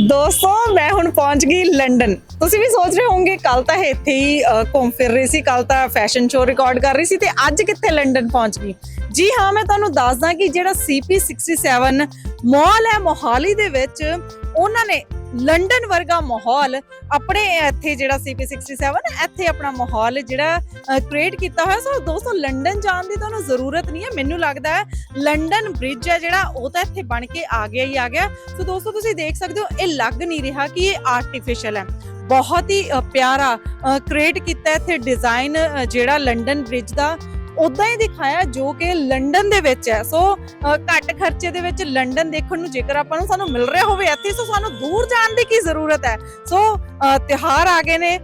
ਦੋਸਤੋ, ਮੈਂ ਹੁਣ ਪਹੁੰਚ ਗਈ ਲੰਡਨ। ਤੁਸੀਂ ਵੀ ਸੋਚ ਰਹੇ ਹੋਵੋਗੇ ਕੱਲ ਤਾਂ ਇਹ ਇੱਥੇ ਹੀ ਘੁੰਮ ਫਿਰ ਰਹੀ ਸੀ ਕੱਲ ਤਾਂ ਫੈਸ਼ਨ ਸ਼ੋਅ ਰਿਕਾਰਡ ਕਰ ਰਹੀ ਸੀ ਤੇ ਅੱਜ ਕਿੱਥੇ ਲੰਡਨ ਪਹੁੰਚ ਗਈ? ਜੀ ਹਾਂ, ਮੈਂ ਤੁਹਾਨੂੰ ਦੱਸਦਾ ਕਿ ਜਿਹੜਾ CP67 ਮਾਲ ਹੈ ਮੋਹਾਲੀ ਦੇ ਵਿੱਚ, ਉਹਨਾਂ ਨੇ ਲੰਡਨ ਵਰਗਾ ਮਾਹੌਲ ਆਪਣੇ ਇੱਥੇ ਜਿਹੜਾ CP67 ਇੱਥੇ ਆਪਣਾ ਮਾਹੌਲ ਜਿਹੜਾ ਕ੍ਰੀਏਟ ਕੀਤਾ ਹੋਇਆ। ਸੋ ਦੋਸਤੋ ਲੰਡਨ ਜਾਣ ਦੀ ਤੁਹਾਨੂੰ ਜ਼ਰੂਰਤ ਨਹੀਂ ਹੈ। ਮੈਨੂੰ ਲੱਗਦਾ ਹੈ ਲੰਡਨ ਬ੍ਰਿਜ ਹੈ ਜਿਹੜਾ ਉਹ ਤਾਂ ਇੱਥੇ ਬਣ ਕੇ ਆ ਗਿਆ ਹੀ ਆ ਗਿਆ। ਸੋ ਦੋਸਤੋ ਤੁਸੀਂ ਦੇਖ ਸਕਦੇ ਹੋ ਇਹ ਲੱਗ ਨਹੀਂ ਰਿਹਾ ਕਿ ਇਹ ਆਰਟੀਫੀਸ਼ੀਅਲ ਹੈ। ਬਹੁਤ ਹੀ ਅ, ਪਿਆਰਾ ਕ੍ਰੀਏਟ ਕੀਤਾ ਇੱਥੇ ਡਿਜ਼ਾਈਨ ਜਿਹੜਾ ਲੰਡਨ ਬ੍ਰਿਜ ਦਾ। ਉਦਾਂ ਹੀ ਦਿਖਾਇਆ ਜੋ ਕਿ ਲੰਡਨ ਦੇ ਵਿੱਚ ਹੈ। ਸੋ ਘੱਟ ਖਰਚੇ ਦੇ ਵਿੱਚ ਲੰਡਨ ਦੇਖਣ ਨੂੰ ਜੇਕਰ ਆਪਾਂ ਨੂੰ ਸਾਨੂੰ ਮਿਲ ਰਿਹਾ ਹੋਵੇ ਇੱਥੇ ਸੋ ਸਾਨੂੰ ਦੂਰ ਜਾਣ ਦੀ ਕੀ ਜ਼ਰੂਰਤ ਹੈ? ਸੋ ਅ, ਤਿਉਹਾਰ ਆ ਗਏ ਨੇ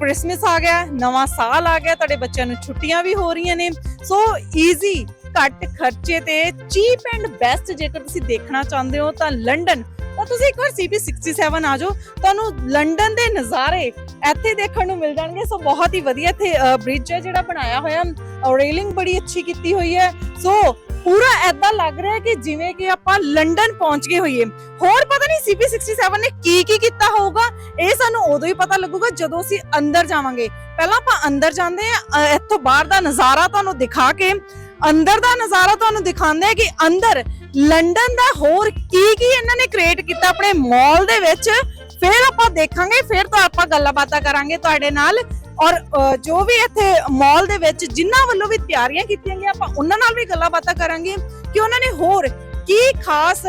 ਕ੍ਰਿਸਮਸ ਆ ਗਿਆ ਨਵਾਂ ਸਾਲ ਆ ਗਿਆ ਤੁਹਾਡੇ ਬੱਚਿਆਂ ਨੂੰ ਛੁੱਟੀਆਂ ਵੀ ਹੋ ਰਹੀਆਂ ਨੇ। ਸੋ ਈਜ਼ੀ ਘੱਟ ਖਰਚੇ ਤੇ ਚੀਪ ਐਂਡ ਬੈਸਟ ਜੇਕਰ ਤੁਸੀਂ ਦੇਖਣਾ ਚਾਹੁੰਦੇ ਹੋ ਤਾਂ ਲੰਡਨ ਤਾਂ ਤੁਸੀਂ ਇੱਕ ਵਾਰ CP67 ਆ ਜਾਓ। ਤੁਹਾਨੂੰ ਲੰਡਨ ਦੇ ਨਜ਼ਾਰੇ ਇੱਥੇ ਦੇਖਣ ਨੂੰ ਮਿਲ ਜਾਣਗੇ। ਸੋ ਬਹੁਤ ਹੀ ਵਧੀਆ ਇੱਥੇ ਬ੍ਰਿਜ ਹੈ ਜਿਹੜਾ ਬਣਾਇਆ ਹੋਇਆ। ਰੇਲਿੰਗ ਬੜੀ ਅੱਛੀ ਕੀਤੀ ਹੋਈ ਹੈ। ਸੋ ਪੂਰਾ ਐਦਾਂ ਲੱਗ ਰਿਹਾ ਕਿ ਜਿਵੇਂ ਕਿ ਆਪਾਂ ਲੰਡਨ ਪਹੁੰਚ ਗਏ ਹੋਈਏ। ਹੋਰ ਪਤਾ ਨਹੀਂ CP67 ਨੇ ਕੀ ਕੀ ਕੀਤਾ ਹੋਊਗਾ? ਇਹ ਸਾਨੂੰ ਉਦੋਂ ਹੀ ਪਤਾ ਲੱਗੂਗਾ ਜਦੋਂ ਅਸੀਂ ਅੰਦਰ ਜਾਵਾਂਗੇ। ਪਹਿਲਾਂ ਆਪਾਂ ਅੰਦਰ ਜਾਂਦੇ ਆ ਇੱਥੋਂ ਬਾਹਰ ਦਾ ਨਜ਼ਾਰਾ ਤੁਹਾਨੂੰ ਦਿਖਾ ਕੇ ਅੰਦਰ ਦਾ ਨਜ਼ਾਰਾ ਤੁਹਾਨੂੰ ਦਿਖਾਉਂਦੇ ਆ ਕਿ ਅੰਦਰ ਲੰਡਨ ਦਾ ਹੋਰ ਕੀ ਕੀ ਇਹਨਾਂ ਨੇ ਕ੍ਰੀਏਟ ਕੀਤਾ ਆਪਣੇ ਮਾਲ ਦੇ ਵਿੱਚ। ਫਿਰ ਆਪਾਂ ਦੇਖਾਂਗੇ, ਫਿਰ ਤਾਂ ਆਪਾਂ ਗੱਲਾਂ ਬਾਤਾਂ ਕਰਾਂਗੇ ਤੁਹਾਡੇ ਨਾਲ। ਔਰ ਜੋ ਵੀ ਇੱਥੇ ਮਾਲ ਦੇ ਵਿੱਚ ਜਿਨ੍ਹਾਂ ਵੱਲੋਂ ਵੀ ਤਿਆਰੀਆਂ ਕੀਤੀਆਂ ਗਈਆਂ, ਆਪਾਂ ਉਹਨਾਂ ਨਾਲ ਵੀ ਗੱਲਾਂ ਬਾਤਾਂ ਕਰਾਂਗੇ ਕਿ ਉਹਨਾਂ ਨੇ ਹੋਰ ਕੀ ਖਾਸ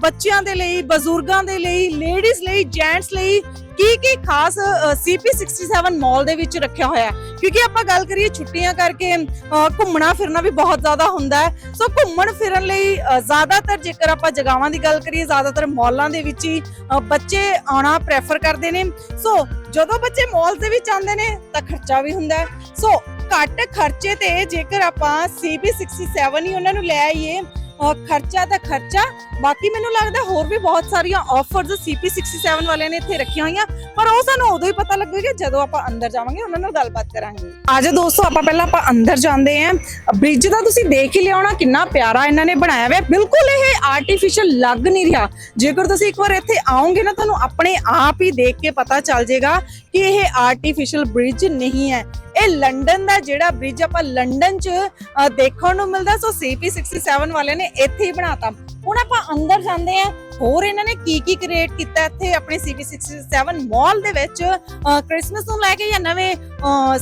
ਬੱਚਿਆਂ ਦੇ ਲਈ, ਬਜ਼ੁਰਗਾਂ ਦੇ ਲਈ ਲੇਡੀਜ਼ ਲਈ ਜੈਂਟਸ ਲਈ ਕੀ ਕੀ ਖਾਸ CP67 ਮਾਲ ਦੇ ਵਿੱਚ ਰੱਖਿਆ ਹੋਇਆ ਹੈ? ਕਿਉਂਕਿ ਆਪਾਂ ਗੱਲ ਕਰੀਏ ਛੁੱਟੀਆਂ ਕਰਕੇ ਘੁੰਮਣਾ ਫਿਰਨਾ ਵੀ ਬਹੁਤ ਜ਼ਿਆਦਾ ਹੁੰਦਾ ਹੈ। ਸੋ ਘੁੰਮਣ ਫਿਰਨ ਲਈ ਜ਼ਿਆਦਾਤਰ ਜੇਕਰ ਆਪਾਂ ਜਗਾਵਾਂ ਦੀ ਗੱਲ ਕਰੀਏ, ਜ਼ਿਆਦਾਤਰ ਮਾਲਾਂ ਦੇ ਵਿੱਚ ਹੀ ਬੱਚੇ ਆਉਣਾ ਪ੍ਰੈਫਰ ਕਰਦੇ ਨੇ। ਸੋ ਜਦੋਂ ਬੱਚੇ ਮਾਲ ਦੇ ਵਿੱਚ ਆਉਂਦੇ ਨੇ, ਤਾਂ ਖਰਚਾ ਵੀ ਹੁੰਦਾ ਸੋ ਘੱਟ ਖਰਚੇ ਤੇ ਜੇਕਰ ਆਪਾਂ CP67 ਹੀ ਉਹਨਾਂ ਨੂੰ ਲੈ ਆਈਏ ਖਰਚਾ ਤਾਂ ਖਰਚਾ, ਬਾਕੀ ਮੈਨੂੰ ਲੱਗਦਾ ਹੋਰ ਵੀ ਬਹੁਤ ਸਾਰੀਆਂ ਆਫਰਸ CP67 ਵਾਲਿਆਂ ਨੇ ਇੱਥੇ ਰੱਖੀਆਂ ਹੋਈਆਂ, ਪਰ ਉਹ ਸਾਨੂੰ ਉਦੋਂ ਹੀ ਪਤਾ ਲੱਗੇਗਾ ਜਦੋਂ ਆਪਾਂ ਅੰਦਰ ਜਾਵਾਂਗੇ, ਉਹਨਾਂ ਨਾਲ ਗੱਲਬਾਤ ਕਰਾਂਗੇ। ਆਜੋ ਦੋਸਤੋ, ਆਪਾਂ ਪਹਿਲਾਂ ਆਪਾਂ ਅੰਦਰ ਜਾਂਦੇ ਆਂ ਬ੍ਰਿਜ ਦਾ ਤੁਸੀਂ ਦੇਖ ਹੀ ਲਿਆਉਣਾ ਕਿੰਨਾ ਪਿਆਰਾ ਇਹਨਾਂ ਨੇ ਬਣਾਇਆ ਹੋਇਆ। ਬਿਲਕੁਲ ਇਹ ਆਰਟੀਫੀਸ਼ੀਅਲ ਲੱਗ ਨਹੀਂ ਰਿਹਾ। ਜੇਕਰ ਤੁਸੀਂ ਇੱਕ ਵਾਰ ਇੱਥੇ ਆਓਗੇ ਨਾ, ਤੁਹਾਨੂੰ ਆਪਣੇ ਆਪ ਹੀ ਦੇਖ ਕੇ ਪਤਾ ਚੱਲ ਜਾਏਗਾ ਕਿ ਇਹ ਆਰਟੀਫੀਸ਼ੀਅਲ ਬ੍ਰਿਜ ਨਹੀਂ ਹੈ। ਇਹ ਲੰਡਨ ਦਾ ਜਿਹੜਾ ਬ੍ਰਿਜ ਆਪਾਂ ਲੰਡਨ 'ਚ ਦੇਖਣ ਨੂੰ ਮਿਲਦਾ, ਸੋ CP67 ਵਾਲਿਆਂ ਨੇ ਇੱਥੇ ਹੀ ਬਣਾਤਾ। ਹੁਣ ਆਪਾਂ ਅੰਦਰ ਜਾਂਦੇ ਆ ਹੋਰ ਇਹਨਾਂ ਨੇ ਕੀ ਕੀ ਕ੍ਰੀਏਟ ਕੀਤਾ ਇੱਥੇ ਆਪਣੇ CP67 ਮਾਲ ਦੇ ਵਿੱਚ? ਕ੍ਰਿਸਮਸ ਨੂੰ ਲੈ ਕੇ ਜਾਂ ਨਵੇਂ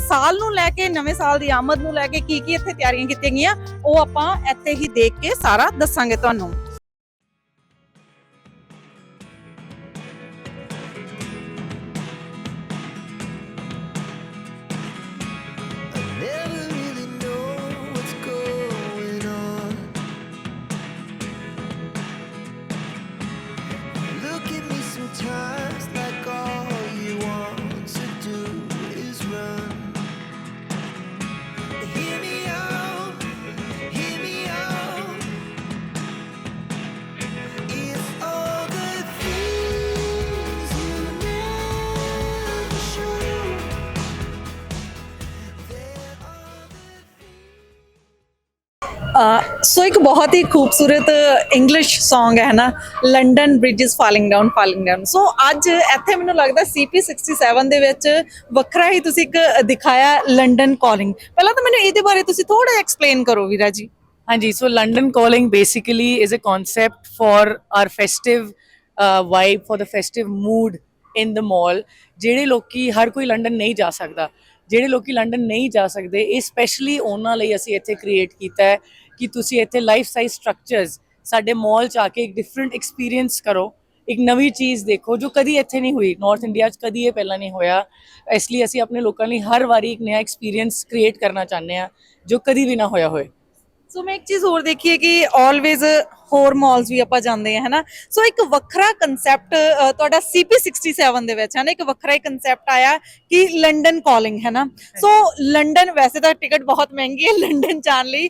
ਸਾਲ ਨੂੰ ਲੈ ਕੇ, ਨਵੇਂ ਸਾਲ ਦੀ ਆਮਦ ਨੂੰ ਲੈ ਕੇ ਕੀ ਕੀ ਇੱਥੇ ਤਿਆਰੀਆਂ ਕੀਤੀਆਂ ਗਈਆਂ, ਉਹ ਆਪਾਂ ਇੱਥੇ ਹੀ ਦੇਖ ਕੇ ਸਾਰਾ ਦੱਸਾਂਗੇ ਤੁਹਾਨੂੰ। ਸੋ ਇੱਕ ਬਹੁਤ ਹੀ ਖੂਬਸੂਰਤ ਇੰਗਲਿਸ਼ Song ਹੈ ਨਾ London bridge is falling down falling down so ਅੱਜ ਇੱਥੇ ਮੈਨੂੰ ਲੱਗਦਾ CP67 ਦੇ ਵਿੱਚ ਵੱਖਰਾ ਹੀ ਤੁਸੀਂ ਇੱਕ ਦਿਖਾਇਆ ਲੰਡਨ ਕਾਲਿੰਗ ਪਹਿਲਾਂ ਤਾਂ ਮੈਨੂੰ ਇਹਦੇ ਬਾਰੇ ਤੁਸੀਂ ਥੋੜਾ ਐਕਸਪਲੇਨ ਕਰੋ ਵੀਰਾ ਜੀ। ਹਾਂਜੀ so London Calling basically is a concept for our festive uh, vibe, for festive mood in in the ਜਿਹੜੇ ਲੋਕੀ ਹਰ ਕੋਈ ਲੰਡਨ ਨਹੀਂ ਜਾ ਸਕਦਾ ਜਿਹੜੇ ਲੋਕੀ ਲੰਡਨ ਨਹੀਂ ਜਾ ਸਕਦੇ ਇਹ ਸਪੈਸ਼ਲੀ ਉਹਨਾਂ ਲਈ ਅਸੀਂ ਇੱਥੇ ਕ੍ਰੀਏਟ ਕੀਤਾ ਹੈ। ਕਿ ਤੁਸੀਂ ਇੱਥੇ ਲਾਈਫ ਸਾਈਜ਼ ਸਟਰਕਚਰਸ ਸਾਡੇ ਮਾਲ ਚ ਆ ਕੇ ਇੱਕ ਡਿਫਰੈਂਟ ਐਕਸਪੀਰੀਅੰਸ ਕਰੋ, ਇੱਕ ਨਵੀਂ ਚੀਜ਼ ਦੇਖੋ, ਜੋ ਕਦੀ ਇੱਥੇ ਨਹੀਂ ਹੋਈ। ਨਾਰਥ ਇੰਡੀਆ 'ਚ ਕਦੀ ਇਹ ਪਹਿਲਾਂ ਨਹੀਂ ਹੋਇਆ। ਇਸ ਲਈ ਅਸੀਂ ਆਪਣੇ ਲੋਕਾਂ ਲਈ ਹਰ ਵਾਰੀ ਇੱਕ ਨਵਾਂ ਐਕਸਪੀਰੀਅੰਸ ਕ੍ਰੀਏਟ ਕਰਨਾ ਚਾਹੁੰਦੇ ਹਾਂ, ਜੋ ਕਦੀ ਵੀ ਨਾ ਹੋਇਆ ਹੋਵੇ। ਸੋ ਮੈਂ ਇੱਕ ਚੀਜ਼ ਹੋਰ ਦੇਖੀ ਹੈ ਕਿ ਆਲਵੇਜ਼ ਹੋਰ ਮਾਲਸ ਵੀ ਆਪਾਂ ਜਾਂਦੇ ਆ ਹਨਾ? ਸੋ ਇੱਕ ਵੱਖਰਾ ਕਨਸੈਪਟ ਤੁਹਾਡਾ CP67 ਦੇ ਵਿੱਚ ਹੈ ਇੱਕ ਵੱਖਰਾ ਹੀ ਕਨਸੈਪਟ ਆਇਆ ਕਿ ਲੰਡਨ ਕਾਲਿੰਗ ਹੈ ਨਾ ਸੋ ਲੰਡਨ ਵੈਸੇ ਤਾਂ ਟਿਕਟ ਬਹੁਤ ਮਹਿੰਗੀ ਹੈ ਲੰਡਨ ਜਾਣ ਲਈ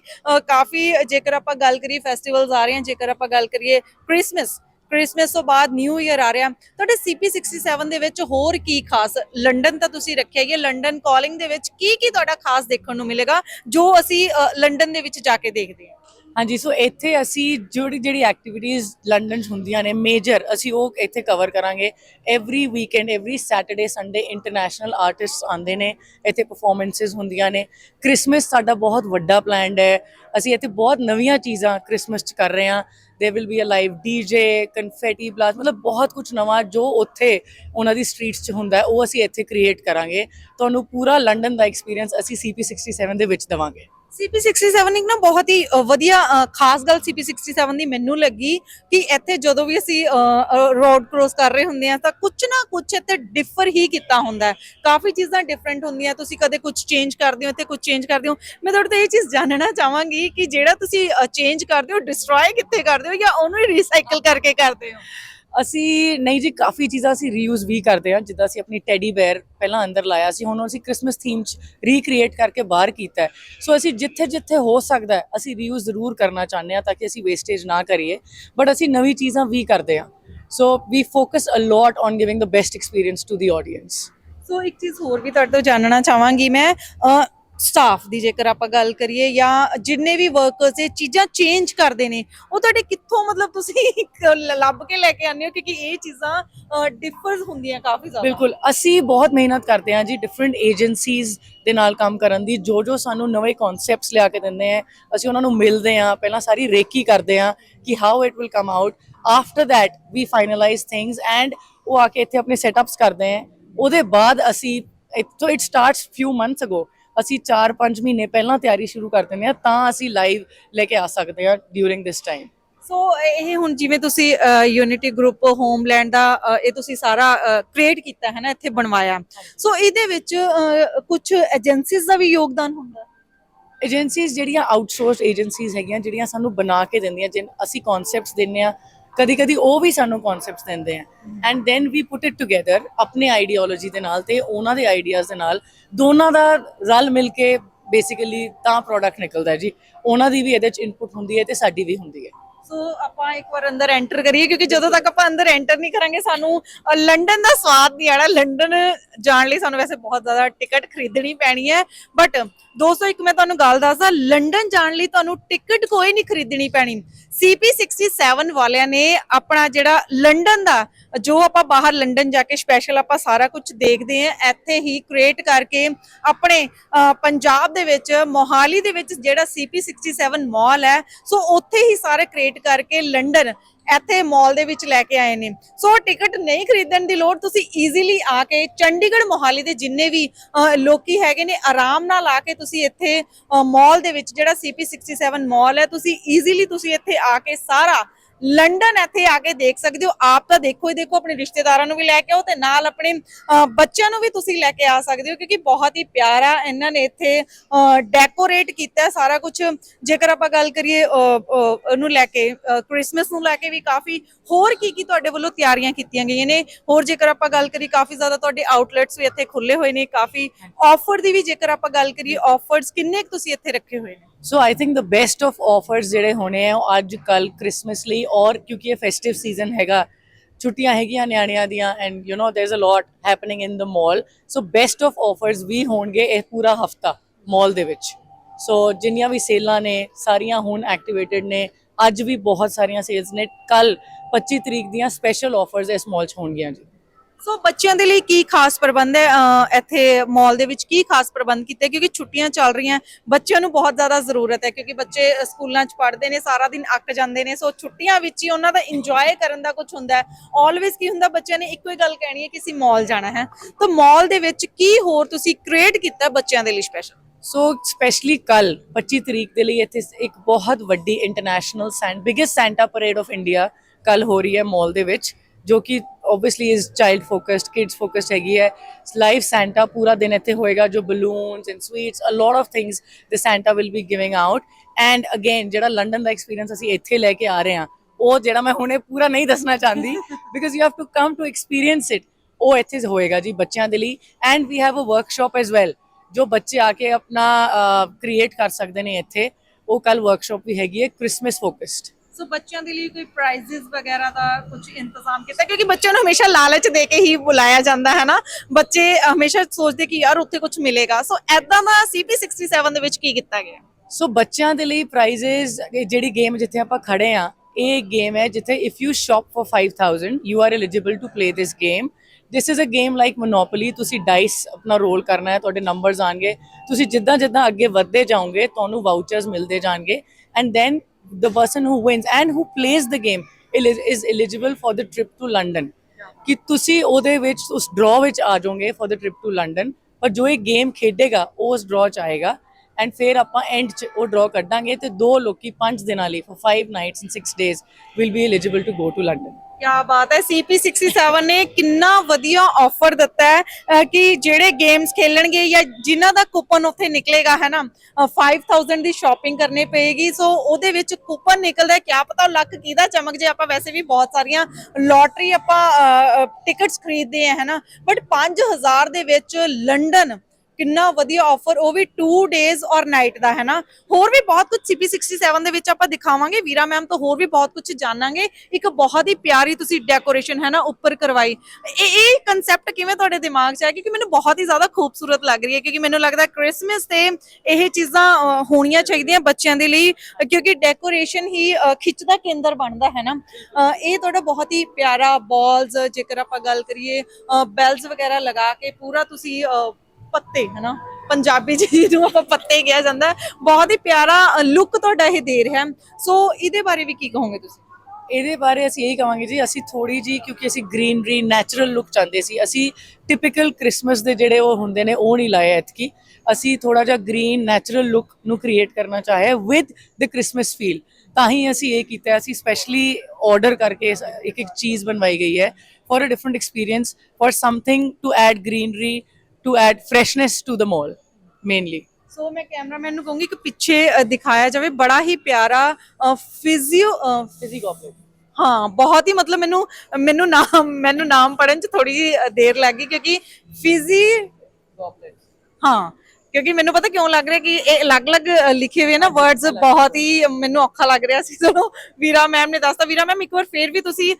ਕਾਫੀ ਜੇਕਰ ਆਪਾਂ ਗੱਲ ਕਰੀਏ ਫੈਸਟੀਵਲਸ ਆ ਰਹੇ ਹਨ ਜੇਕਰ ਆਪਾਂ ਗੱਲ ਕਰੀਏ ਕ੍ਰਿਸਮਸ ਕ੍ਰਿਸਮਸ ਤੋਂ ਬਾਅਦ ਨਿਊ ਈਅਰ ਆ ਰਿਹਾ। ਤੁਹਾਡੇ CP67 ਦੇ ਵਿੱਚ ਹੋਰ ਕੀ ਖਾਸ? ਲੰਡਨ ਤਾਂ ਤੁਸੀਂ ਰੱਖਿਆ ਹੀ ਹੈ। ਲੰਡਨ ਕਾਲਿੰਗ ਦੇ ਵਿੱਚ ਕੀ ਕੀ ਤੁਹਾਡਾ ਖਾਸ ਦੇਖਣ ਨੂੰ ਮਿਲੇਗਾ, ਜੋ ਅਸੀਂ ਲੰਡਨ ਦੇ ਵਿੱਚ ਜਾ ਕੇ ਦੇਖਦੇ ਹਾਂ। ਹਾਂਜੀ ਸੋ ਇੱਥੇ ਅਸੀਂ ਜਿਹੜੀ ਜਿਹੜੀ ਐਕਟੀਵਿਟੀਜ਼ ਲੰਡਨ 'ਚ ਹੁੰਦੀਆਂ ਨੇ ਮੇਜਰ ਅਸੀਂ ਉਹ ਇੱਥੇ ਕਵਰ ਕਰਾਂਗੇ। Every weekend every Saturday Sunday international artists ਆਉਂਦੇ ਨੇ, ਇੱਥੇ ਪਰਫਾਰਮੈਂਸਸ ਹੁੰਦੀਆਂ ਨੇ। ਕ੍ਰਿਸਮਸ ਸਾਡਾ ਬਹੁਤ ਵੱਡਾ ਪਲਾਨਡ ਹੈ। ਅਸੀਂ ਇੱਥੇ ਬਹੁਤ ਨਵੀਆਂ ਚੀਜ਼ਾਂ ਕ੍ਰਿਸਮਸ 'ਚ ਕਰ ਰਹੇ ਹਾਂ। They will be a live DJ confetti blast ਮਤਲਬ ਬਹੁਤ ਕੁਝ ਨਵਾਂ ਜੋ ਉੱਥੇ ਉਹਨਾਂ ਦੀ ਸਟਰੀਟਸ 'ਚ ਹੁੰਦਾ ਹੈ, ਉਹ ਅਸੀਂ ਇੱਥੇ ਕ੍ਰੀਏਟ ਕਰਾਂਗੇ। ਤੁਹਾਨੂੰ ਪੂਰਾ ਲੰਡਨ ਦਾ ਐਕਸਪੀਰੀਅੰਸ ਅਸੀਂ CP67 ਦੇ ਵਿੱਚ ਦੇਵਾਂਗੇ। CP67 ਇੱਕ ਨਾ ਬਹੁਤ ਹੀ ਅ, ਵਧੀਆ ਅ, ਖਾਸ ਗੱਲ CP67 ਦੀ ਮੈਨੂੰ ਲੱਗੀ ਕਿ ਇੱਥੇ ਜਦੋਂ ਵੀ ਅਸੀਂ ਰੋਡ ਕ੍ਰੋਸ ਕਰ ਰਹੇ ਹੁੰਦੇ ਆ ਤਾਂ ਕੁਝ ਨਾ ਕੁਝ ਇੱਥੇ ਡਿਫਰ ਹੀ ਕੀਤਾ ਹੁੰਦਾ ਹੈ। ਕਾਫੀ ਚੀਜ਼ਾਂ ਡਿਫਰੈਂਟ ਹੁੰਦੀਆਂ ਤੁਸੀਂ ਕਦੇ ਕੁਝ ਚੇਂਜ ਕਰਦੇ ਹੋ ਇੱਥੇ ਕੁਝ ਚੇਂਜ ਕਰਦੇ ਹੋ। ਮੈਂ ਤੁਹਾਡੇ ਤੋਂ ਇਹ ਚੀਜ਼ ਜਾਣਨਾ ਚਾਹਾਂਗੀ ਕਿ ਜਿਹੜਾ ਤੁਸੀਂ ਚੇਂਜ ਕਰਦੇ ਹੋ ਡਿਸਟਰੋਏ ਕਿੱਥੇ ਕਰਦੇ ਹੋ ਜਾਂ ਉਹਨੂੰ ਹੀ ਰੀਸਾਈਕਲ ਕਰਕੇ ਕਰਦੇ ਹੋ? ਅਸੀਂ ਨਹੀਂ ਜੀ, ਕਾਫੀ ਚੀਜ਼ਾਂ ਅਸੀਂ ਰੀਯੂਜ਼ ਵੀ ਕਰਦੇ ਹਾਂ, ਜਿੱਦਾਂ ਅਸੀਂ ਆਪਣੀ ਟੈਡੀ ਬੇਅਰ ਪਹਿਲਾਂ ਅੰਦਰ ਲਾਇਆ ਸੀ, ਹੁਣ ਅਸੀਂ ਕ੍ਰਿਸਮਸ ਥੀਮ 'ਚ ਰੀਕ੍ਰੀਏਟ ਕਰਕੇ ਬਾਹਰ ਕੀਤਾ ਸੋ ਅਸੀਂ ਜਿੱਥੇ ਜਿੱਥੇ ਹੋ ਸਕਦਾ ਅਸੀਂ ਰੀਯੂਜ਼ ਜ਼ਰੂਰ ਕਰਨਾ ਚਾਹੁੰਦੇ ਹਾਂ ਤਾਂ ਕਿ ਅਸੀਂ ਵੇਸਟੇਜ ਨਾ ਕਰੀਏ ਬਟ ਅਸੀਂ ਨਵੀਂ ਚੀਜ਼ਾਂ ਵੀ ਕਰਦੇ ਹਾਂ। So we focus a lot on giving the best experience to the audience so ਇੱਕ ਚੀਜ਼ ਹੋਰ ਵੀ ਤੁਹਾਡੇ ਤੋਂ ਜਾਣਨਾ ਚਾਹਾਂਗੀ ਮੈਂ ਸਟਾਫ ਦੀ ਜੇਕਰ ਆਪਾਂ ਗੱਲ ਕਰੀਏ ਜਾਂ ਜਿੰਨੇ ਵੀ ਵਰਕਰਸ ਇਹ ਚੀਜ਼ਾਂ ਚੇਂਜ ਕਰਦੇ ਨੇ, ਉਹ ਤੁਹਾਡੇ ਕਿੱਥੋਂ ਮਤਲਬ ਤੁਸੀਂ ਲੱਭ ਕੇ ਲੈ ਕੇ ਆਉਂਦੇ ਹੋ? ਕਿਉਂਕਿ ਇਹ ਚੀਜ਼ਾਂ ਡਿਫਰਸ ਹੁੰਦੀਆਂ ਕਾਫੀ ਜ਼ਿਆਦਾ। ਬਿਲਕੁਲ, ਅਸੀਂ ਬਹੁਤ ਮਿਹਨਤ ਕਰਦੇ ਹਾਂ ਜੀ ਡਿਫਰੈਂਟ ਏਜੰਸੀਜ਼ ਦੇ ਨਾਲ ਕੰਮ ਕਰਨ ਦੀ। ਜੋ ਜੋ ਸਾਨੂੰ ਨਵੇਂ ਕਨਸੈਪਟਸ ਲਿਆ ਕੇ ਦਿੰਦੇ ਆ ਅਸੀਂ ਉਹਨਾਂ ਨੂੰ ਮਿਲਦੇ ਹਾਂ, ਪਹਿਲਾਂ ਸਾਰੀ ਰੇਕੀ ਕਰਦੇ ਹਾਂ ਕਿ how it will come out after that we finalize things and ਉਹ ਆ ਕੇ ਇੱਥੇ ਆਪਣੇ ਸੈਟਅਪਸ ਕਰਦੇ ਆ ਉਹਦੇ ਬਾਅਦ ਅਸੀਂ so it starts few months ago ਅਸੀਂ 4-5 ਮਹੀਨੇ ਪਹਿਲਾਂ ਤਿਆਰੀ ਸ਼ੁਰੂ ਕਰ ਦਿੰਦੇ ਆ ਤਾਂ ਅਸੀਂ ਲਾਈਵ ਲੈ ਕੇ ਆ ਸਕਦੇ ਆ ਡਿਊਰਿੰਗ ਦਿਸ ਟਾਈਮ ਸੋ ਇਹ ਹੁਣ ਜਿਵੇਂ ਤੁਸੀਂ ਯੂਨਿਟੀ ਗਰੁੱਪ ਹੋਮਲੈਂਡ ਦਾ ਇਹ ਤੁਸੀਂ ਸਾਰਾ ਕ੍ਰੀਏਟ ਕੀਤਾ ਹੈ ਨਾ ਇੱਥੇ ਬਣਵਾਇਆ। ਸੋ ਇਹਦੇ ਵਿੱਚ ਕੁਝ ਏਜੰਸੀਜ਼ ਦਾ ਵੀ ਯੋਗਦਾਨ ਹੁੰਦਾ? ਏਜੰਸੀਜ਼ ਜਿਹੜੀਆਂ ਆਊਟਸੋਰਸ ਏਜੰਸੀਜ਼ ਹੈਗੀਆਂ ਜਿਹੜੀਆਂ ਸਾਨੂੰ ਬਣਾ ਕੇ ਦਿੰਦੀਆਂ ਜਿਨ ਅਸੀਂ ਕਨਸੈਪਟਸ ਦਿੰਨੇ ਆ ਕਦੀ ਕਦੀ ਉਹ ਵੀ ਸਾਨੂੰ ਕਨਸੈਪਟਸ ਦਿੰਦੇ ਆ। And then we put it together ਆਪਣੇ ਆਈਡੀਓਲੋਜੀ ਦੇ ਨਾਲ ਤੇ ਉਹਨਾਂ ਦੇ ਆਈਡੀਆਜ਼ ਦੇ ਨਾਲ। ਦੋਨਾਂ ਦਾ ਰਲ ਮਿਲ ਕੇ ਬੇਸਿਕਲੀ ਤਾਂ ਪ੍ਰੋਡਕਟ ਨਿਕਲਦਾ ਜੀ। ਉਹਨਾਂ ਦੀ ਵੀ ਇਹਦੇ ਚ ਇਨਪੁਟ ਹੁੰਦੀ ਹੈ ਤੇ ਸਾਡੀ ਵੀ ਹੁੰਦੀ ਹੈ। ਸੋ ਆਪਾਂ ਇੱਕ ਵਾਰ ਅੰਦਰ ਐਂਟਰ ਕਰੀਏ ਕਿਉਂਕਿ ਜਦੋਂ ਤੱਕ ਆਪਾਂ ਅੰਦਰ ਐਂਟਰ ਨਹੀਂ ਕਰਾਂਗੇ ਸਾਨੂੰ ਅ, ਲੰਡਨ ਦਾ ਸਵਾਦ ਨਹੀਂ ਆਣਾ। ਲੰਡਨ ਜਾਣ ਲਈ ਸਾਨੂੰ ਵੈਸੇ ਬਹੁਤ ਜ਼ਿਆਦਾ ਟਿਕਟ ਖਰੀਦਣੀ ਪੈਣੀ ਹੈ। ਬਟ ਦੋਸਤੋ ਇੱਕ ਮੈਂ ਤੁਹਾਨੂੰ ਗੱਲ ਦੱਸਦਾ ਲੰਡਨ ਜਾਣ ਲਈ ਤੁਹਾਨੂੰ ਟਿਕਟ ਕੋਈ ਨਹੀਂ ਖਰੀਦਣੀ ਪੈਣੀ। CP67 ਵਾਲਿਆਂ ਨੇ ਆਪਣਾ ਜਿਹੜਾ ਲੰਡਨ ਦਾ ਜੋ ਆਪਾਂ ਬਾਹਰ ਲੰਡਨ ਜਾ ਕੇ ਸਪੈਸ਼ਲ ਆਪਾਂ ਸਾਰਾ ਕੁਝ ਦੇਖਦੇ ਹਾਂ ਇੱਥੇ ਹੀ ਕ੍ਰੀਏਟ ਕਰਕੇ ਆਪਣੇ ਅ, ਪੰਜਾਬ ਦੇ ਵਿੱਚ ਮੋਹਾਲੀ ਦੇ ਵਿੱਚ ਜਿਹੜਾ CP67 ਮਾਲ ਹੈ ਸੋ ਉੱਥੇ ਹੀ ਸਾਰੇ ਕ੍ਰੀਏਟ ਕਰਕੇ ਲੰਡਨ ਇੱਥੇ ਮਾਲ ਦੇ ਵਿੱਚ ਲੈ ਕੇ ਆਏ ਨੇ। ਸੋ ਟਿਕਟ ਨਹੀਂ ਖਰੀਦਣ ਦੀ ਲੋੜ ਤੁਸੀਂ ਈਜ਼ੀਲੀ ਆ ਕੇ ਚੰਡੀਗੜ੍ਹ ਮੋਹਾਲੀ ਦੇ ਜਿੰਨੇ ਵੀ ਅ, ਲੋਕੀ ਹੈਗੇ ਨੇ ਆਰਾਮ ਨਾਲ ਆ ਕੇ ਤੁਸੀਂ ਇੱਥੇ ਮਾਲ ਦੇ ਵਿੱਚ ਜਿਹੜਾ CP67 ਮਾਲ ਹੈ ਤੁਸੀਂ ਈਜ਼ੀਲੀ ਤੁਸੀਂ ਇੱਥੇ ਆ ਕੇ ਸਾਰਾ ਲੰਡਨ ਇੱਥੇ ਆ ਕੇ ਦੇਖ ਸਕਦੇ ਹੋ। ਆਪ ਤਾਂ ਦੇਖੋ ਹੀ ਦੇਖੋ ਆਪਣੇ ਰਿਸ਼ਤੇਦਾਰਾਂ ਨੂੰ ਵੀ ਲੈ ਕੇ ਆਓ ਤੇ ਨਾਲ ਆਪਣੇ ਬੱਚਿਆਂ ਨੂੰ ਵੀ ਤੁਸੀਂ ਲੈ ਕੇ ਆ ਸਕਦੇ ਹੋ ਕਿਉਂਕਿ ਬਹੁਤ ਹੀ ਪਿਆਰਾ ਇਹਨਾਂ ਨੇ ਇੱਥੇ ਡੈਕੋਰੇਟ ਕੀਤਾ ਸਾਰਾ ਕੁਝ ਜੇਕਰ ਆਪਾਂ ਗੱਲ ਕਰੀਏ ਅ, ਲੈ ਕੇ ਕ੍ਰਿਸਮਸ ਨੂੰ ਲੈ ਕੇ ਵੀ ਕਾਫੀ ਹੋਰ ਕੀ ਕੀ ਤੁਹਾਡੇ ਵੱਲੋਂ ਤਿਆਰੀਆਂ ਕੀਤੀਆਂ ਗਈਆਂ ਨੇ। ਹੋਰ ਜੇਕਰ ਆਪਾਂ ਗੱਲ ਕਰੀ ਕਾਫੀ ਜ਼ਿਆਦਾ ਤੁਹਾਡੇ ਆਊਟਲੈਟਸ ਵੀ ਇੱਥੇ ਖੁੱਲੇ ਹੋਏ ਨੇ ਕਾਫੀ ਆਫਰ ਦੀ ਵੀ ਜੇਕਰ ਆਪਾਂ ਗੱਲ ਕਰੀਏ ਆਫਰਸ ਕਿੰਨੇ ਕੁ ਤੁਸੀਂ ਇੱਥੇ ਰੱਖੇ ਹੋਏ ਨੇ? So I think the best of offers ਜਿਹੜੇ ਹੋਣੇ ਆ ਅੱਜ ਕੱਲ 크리스ਮਸ ਲਈ ਔਰ ਕਿਉਂਕਿ ਇਹ ਫੈਸਟਿਵ ਸੀਜ਼ਨ ਹੈਗਾ, ਛੁੱਟੀਆਂ ਹੈਗੀਆਂ ਨਿਆਣਿਆਂ ਦੀਆਂ and you know there is a lot happening in the mall so best of offers ਵੀ ਹੋਣਗੇ ਇਹ ਪੂਰਾ ਹਫਤਾ ਮਾਲ ਦੇ ਵਿੱਚ। ਸੋ ਜਿੰਨੀਆਂ ਵੀ ਸੇਲਾਂ ਨੇ, ਸਾਰੀਆਂ ਹੁਣ ਐਕਟੀਵੇਟਿਡ ਨੇ। ਅੱਜ ਵੀ ਬਹੁਤ ਸਾਰੀਆਂ ਸੇਲਸ ਨੇ। ਕੱਲ 25 ਤਰੀਕ ਦੀਆਂ ਸਪੈਸ਼ਲ ਆਫਰਸ ਇਸ ਮਾਲ 'ਚ ਹੋਣਗੀਆਂ ਜੀ। ਸੋ ਬੱਚਿਆਂ ਦੇ ਲਈ ਕੀ ਖਾਸ ਪ੍ਰਬੰਧ ਹੈ? ਅਹ, ਇੱਥੇ ਮਾਲ ਦੇ ਵਿੱਚ ਕੀ ਖਾਸ ਪ੍ਰਬੰਧ ਕੀਤੇ? ਕਿਉਂਕਿ ਛੁੱਟੀਆਂ ਚੱਲ ਰਹੀਆਂ। ਬੱਚਿਆਂ ਨੂੰ ਬਹੁਤ ਜ਼ਿਆਦਾ ਜ਼ਰੂਰਤ ਹੈ, ਕਿਉਂਕਿ ਬੱਚੇ ਸਕੂਲਾਂ 'ਚ ਪੜ੍ਹਦੇ ਨੇ, ਸਾਰਾ ਦਿਨ ਅੱਕ ਜਾਂਦੇ ਨੇ। ਸੋ ਛੁੱਟੀਆਂ ਵਿੱਚ ਹੀ ਉਹਨਾਂ ਦਾ ਇੰਜੋਏ ਕਰਨ ਦਾ ਕੁਝ ਹੁੰਦਾ ਹੈ। ਆਲਵੇਜ਼ ਕੀ ਹੁੰਦਾ, ਬੱਚਿਆਂ ਨੇ ਇੱਕੋ ਹੀ ਗੱਲ ਕਹਿਣੀ ਹੈ ਕਿ ਅਸੀਂ ਮਾਲ ਜਾਣਾ ਹੈ। ਤਾਂ ਮਾਲ ਦੇ ਵਿੱਚ ਕੀ ਹੋਰ ਤੁਸੀਂ ਕ੍ਰੀਏਟ ਕੀਤਾ ਬੱਚਿਆਂ ਦੇ ਲਈ ਸਪੈਸ਼ਲ ਸੋ ਸਪੈਸ਼ਲੀ ਕੱਲ 25 ਤਰੀਕ ਦੇ ਲਈ ਇੱਥੇ ਇੱਕ ਬਹੁਤ ਵੱਡੀ international Saint biggest Santa parade of India ਕੱਲ ਹੋ ਰਹੀ ਹੈ ਮਾਲ ਦੇ ਵਿੱਚ। ਜੋ ਕਿ obviously is child focused kids focused ਹੈਗੀ ਹੈ। ਲਾਈਵ ਸੈਂਟਾ ਪੂਰਾ ਦਿਨ ਇੱਥੇ ਹੋਏਗਾ, ਜੋ balloons and sweets a lot of things the Santa will be giving out and again ਜਿਹੜਾ ਲੰਡਨ ਦਾ ਐਕਸਪੀਰੀਅੰਸ ਅਸੀਂ ਇੱਥੇ ਲੈ ਕੇ ਆ ਰਹੇ ਹਾਂ, ਉਹ ਜਿਹੜਾ ਮੈਂ ਹੁਣੇ ਪੂਰਾ ਨਹੀਂ ਦੱਸਣਾ ਚਾਹੁੰਦੀ because you have to come to experience it ਉਹ ਇੱਥੇ ਹੋਏਗਾ ਜੀ ਬੱਚਿਆਂ ਦੇ ਲਈ। And we have a workshop as well ਜੋ ਬੱਚੇ ਆ ਕੇ ਆਪਣਾ ਕ੍ਰੀਏਟ ਕਰ ਸਕਦੇ ਨੇ ਇੱਥੇ। ਉਹ ਕੱਲ ਵਰਕਸ਼ਾਪ ਵੀ ਹੈਗੀ ਹੈ ਕ੍ਰਿਸਮਸ ਫੋਕਸਡ ਸੋ ਬੱਚਿਆਂ ਦੇ ਲਈ ਕੋਈ ਪ੍ਰਾਈਜ਼ਸ ਵਗੈਰਾ ਦਾ ਕੁਝ ਇੰਤਜ਼ਾਮ ਕੀਤਾ? ਕਿਉਂਕਿ ਬੱਚਿਆਂ ਨੂੰ ਹਮੇਸ਼ਾ ਲਾਲਚ ਦੇ ਕੇ ਹੀ ਬੁਲਾਇਆ ਜਾਂਦਾ, ਹੈ ਨਾ? ਬੱਚੇ ਹਮੇਸ਼ਾ ਸੋਚਦੇ ਕਿ ਯਾਰ ਉੱਥੇ ਕੁਝ ਮਿਲੇਗਾ। ਸੋ ਐਦਾਂ ਦਾ CP67 ਦੇ ਵਿੱਚ ਕੀ ਕੀਤਾ ਗਿਆ? ਸੋ ਬੱਚਿਆਂ ਦੇ ਲਈ ਪ੍ਰਾਈਜ਼ਸ ਜਿਹੜੀ ਗੇਮ ਜਿੱਥੇ ਆਪਾਂ ਖੜੇ ਆ ਇਹ ਗੇਮ ਹੈ ਜਿੱਥੇ if you shop for 5000 you are eligible to play this game this is a game like Monopoly ਤੁਸੀਂ ਡਾਈਸ ਆਪਣਾ ਰੋਲ ਕਰਨਾ ਹੈ, ਤੁਹਾਡੇ ਨੰਬਰਸ ਆਣਗੇ ਤੁਸੀਂ ਜਿੱਦਾਂ ਜਿੱਦਾਂ ਅੱਗੇ ਵਧਦੇ ਜਾਓਗੇ, ਤੁਹਾਨੂੰ ਵਾਊਚਰਸ ਮਿਲਦੇ ਜਾਣਗੇ। And then the person who wins and who plays the game is eligible for the trip to London. ਕਿ ਤੁਸੀਂ ਉਹਦੇ ਵਿੱਚ ਉਸ ਡਰਾ ਵਿੱਚ ਆ ਜਾਓਗੇ for the trip to London ਪਰ ਜੋ ਇਹ ਗੇਮ ਖੇਡੇਗਾ ਉਹ ਉਸ ਡਰਾ ਚ ਆਏਗਾ ਐਂਡ ਫਿਰ ਆਪਾਂ ਐਂਡ ਚ ਉਹ ਡਰਾ ਕੱਢਾਂਗੇ ਤੇ ਦੋ ਲੋਕੀ 5 ਦਿਨਾਂ ਲਈ for 5 nights and 6 days will be eligible to go to London ਕਿਆ ਬਾਤ ਹੈ। CP67 ਨੇ ਕਿੰਨਾ ਵਧੀਆ ਆਫਰ ਦਿੱਤਾ ਹੈ, ਅਹ, ਕਿ ਜਿਹੜੇ ਗੇਮਸ ਖੇਲਣਗੇ ਜਾਂ ਜਿਨ੍ਹਾਂ ਦਾ ਕੂਪਨ ਉੱਥੇ ਨਿਕਲੇਗਾ, ਹੈ ਨਾ, ਅਹ 5000 ਦੀ ਸ਼ਾਪਿੰਗ ਕਰਨੀ ਪਏਗੀ। ਸੋ ਉਹਦੇ ਵਿੱਚ ਕੂਪਨ ਨਿਕਲਦਾ ਹੈ। ਕਿਆ ਪਤਾ ਲੱਕ ਕਿਹਦਾ ਚਮਕ, ਜੇ ਆਪਾਂ ਵੈਸੇ ਵੀ ਬਹੁਤ ਸਾਰੀਆਂ ਲੋਟਰੀ ਆਪਾਂ ਟਿਕਟਸ ਖਰੀਦਦੇ ਆ ਹੈ ਨਾ। ਬਟ 5000 ਦੇ ਵਿੱਚ ਲੰਡਨ ਕਿੰਨਾ ਵਧੀਆ ਆਫਰ ਉਹ ਵੀ 2 ਡੇਜ਼ ਔਰ ਨਾਈਟ ਦਾ ਹੈ ਨਾ ਹੋਰ ਵੀ ਬਹੁਤ ਕੁਝ CP67 ਦੇ ਵਿੱਚ ਆਪਾਂ ਦਿਖਾਵਾਂਗੇ। ਵੀਰਾ ਮੈਮ ਤੋਂ ਹੋਰ ਵੀ ਬਹੁਤ ਕੁਝ ਜਾਣਾਂਗੇ। ਇੱਕ ਬਹੁਤ ਹੀ ਪਿਆਰੀ ਤੁਸੀਂ ਡੈਕੋਰੇਸ਼ਨ ਹੈ ਨਾ ਉੱਪਰ ਕਰਵਾਈ। ਇਹ ਇਹ ਕਨਸੈਪਟ ਕਿਵੇਂ ਤੁਹਾਡੇ ਦਿਮਾਗ 'ਚ ਆਇਆ ਕਿਉਂਕਿ ਮੈਨੂੰ ਬਹੁਤ ਹੀ ਜ਼ਿਆਦਾ ਖੂਬਸੂਰਤ ਲੱਗ ਰਹੀ ਹੈ, ਕਿਉਂਕਿ ਮੈਨੂੰ ਲੱਗਦਾ ਕ੍ਰਿਸਮਸ ਤੇ ਇਹ ਚੀਜ਼ਾਂ ਹੋਣੀਆਂ ਚਾਹੀਦੀਆਂ ਬੱਚਿਆਂ ਦੇ ਲਈ, ਕਿਉਂਕਿ ਡੈਕੋਰੇਸ਼ਨ ਹੀ ਖਿੱਚ ਦਾ ਕੇਂਦਰ ਬਣਦਾ ਹੈ ਨਾ ਇਹ ਤੁਹਾਡਾ ਬਹੁਤ ਹੀ ਪਿਆਰਾ ਬਾਲਸ ਜੇਕਰ ਆਪਾਂ ਗੱਲ ਕਰੀਏ ਬੈਲਸ ਵਗੈਰਾ ਲਗਾ ਕੇ ਪੂਰਾ ਤੁਸੀਂ ਪੱਤੇ ਹਨਾ? ਪੰਜਾਬੀ ਚ ਜਿਹਨੂੰ ਆਪਾਂ ਪੱਤੇ ਕਿਹਾ ਜਾਂਦਾ ਹੈ, ਬਹੁਤ ਹੀ ਪਿਆਰਾ ਲੁੱਕ ਤੁਹਾਡਾ ਇਹ ਦੇ ਰਿਹਾ ਹੈ। ਸੋ ਇਹਦੇ ਬਾਰੇ ਵੀ ਕੀ ਕਹੋਗੇ ਤੁਸੀਂ? ਇਹਦੇ ਬਾਰੇ ਅਸੀਂ ਇਹੀ ਕਵਾਂਗੇ ਜੀ ਅਸੀਂ ਥੋੜੀ ਜੀ ਕਿਉਂਕਿ ਅਸੀਂ ਗ੍ਰੀਨਰੀ ਨੈਚੁਰਲ ਲੁੱਕ ਚਾਹੁੰਦੇ ਸੀ। ਅਸੀਂ ਟਿਪੀਕਲ ਕ੍ਰਿਸਮਸ ਦੇ ਜਿਹੜੇ ਉਹ ਹੁੰਦੇ ਨੇ ਉਹ ਨਹੀਂ ਲਾਏ ਐਤਕੀ। ਅਸੀਂ ਥੋੜਾ ਜਿਹਾ ਗ੍ਰੀਨ ਨੈਚੁਰਲ ਲੁੱਕ ਨੂੰ ਕ੍ਰੀਏਟ ਕਰਨਾ ਚਾਹਿਆ ਵਿਦ ਦ ਕ੍ਰਿਸਮਸ ਫੀਲ ਤਾਂ ਹੀ ਅਸੀਂ ਇਹ ਕੀਤਾ ਅਸੀਂ ਸਪੈਸ਼ਲੀ ਆਰਡਰ ਕਰਕੇ ਇੱਕ ਇੱਕ ਚੀਜ਼ ਬਣਵਾਈ ਗਈ ਹੈ। For a different experience for something to add greenery to add freshness to the mall mainly so ਮੈਂ ਕੈਮਰਾਮੈਨ ਨੂੰ ਕਹੂੰਗੀ ਕਿ ਪਿੱਛੇ ਅ, ਦਿਖਾਇਆ ਜਾਵੇ ਬੜਾ ਹੀ ਪਿਆਰਾ ਫਿਜ਼ੀਓ ਫਿਜ਼ੀ ਗੋਬਲਿਨ ਹਾਂ ਬਹੁਤ ਹੀ ਮਤਲਬ ਮੈਨੂੰ ਮੈਨੂੰ ਨਾਮ ਮੈਨੂੰ ਨਾਮ ਪੜਨ ਚ ਥੋੜੀ ਜਿਹੀ ਦੇਰ ਲੱਗ ਗਈ ਕਿਉਂਕਿ ਫਿਜ਼ੀ ਗੋਬਲਿਨ ਹਾਂ। ਕਿਉਂਕਿ ਮੈਨੂੰ ਪਤਾ ਕਿਉਂ ਲੱਗ ਰਿਹਾ ਕਿ ਇਹ ਅਲੱਗ-ਅਲੱਗ ਲਿਖੇ ਹੋਏ ਨਾ ਵਰਡਸ ਬਹੁਤ ਹੀ ਮੈਨੂੰ ਔਖਾ ਲੱਗ ਰਿਹਾ ਸੀ। ਚਲੋ ਵੀਰਾ ਮੈਮ ਨੇ ਦੱਸਤਾ। ਵੀਰਾ ਮੈਮ ਇੱਕ ਵਾਰ ਫੇਰ ਵੀ ਤੁਸੀਂ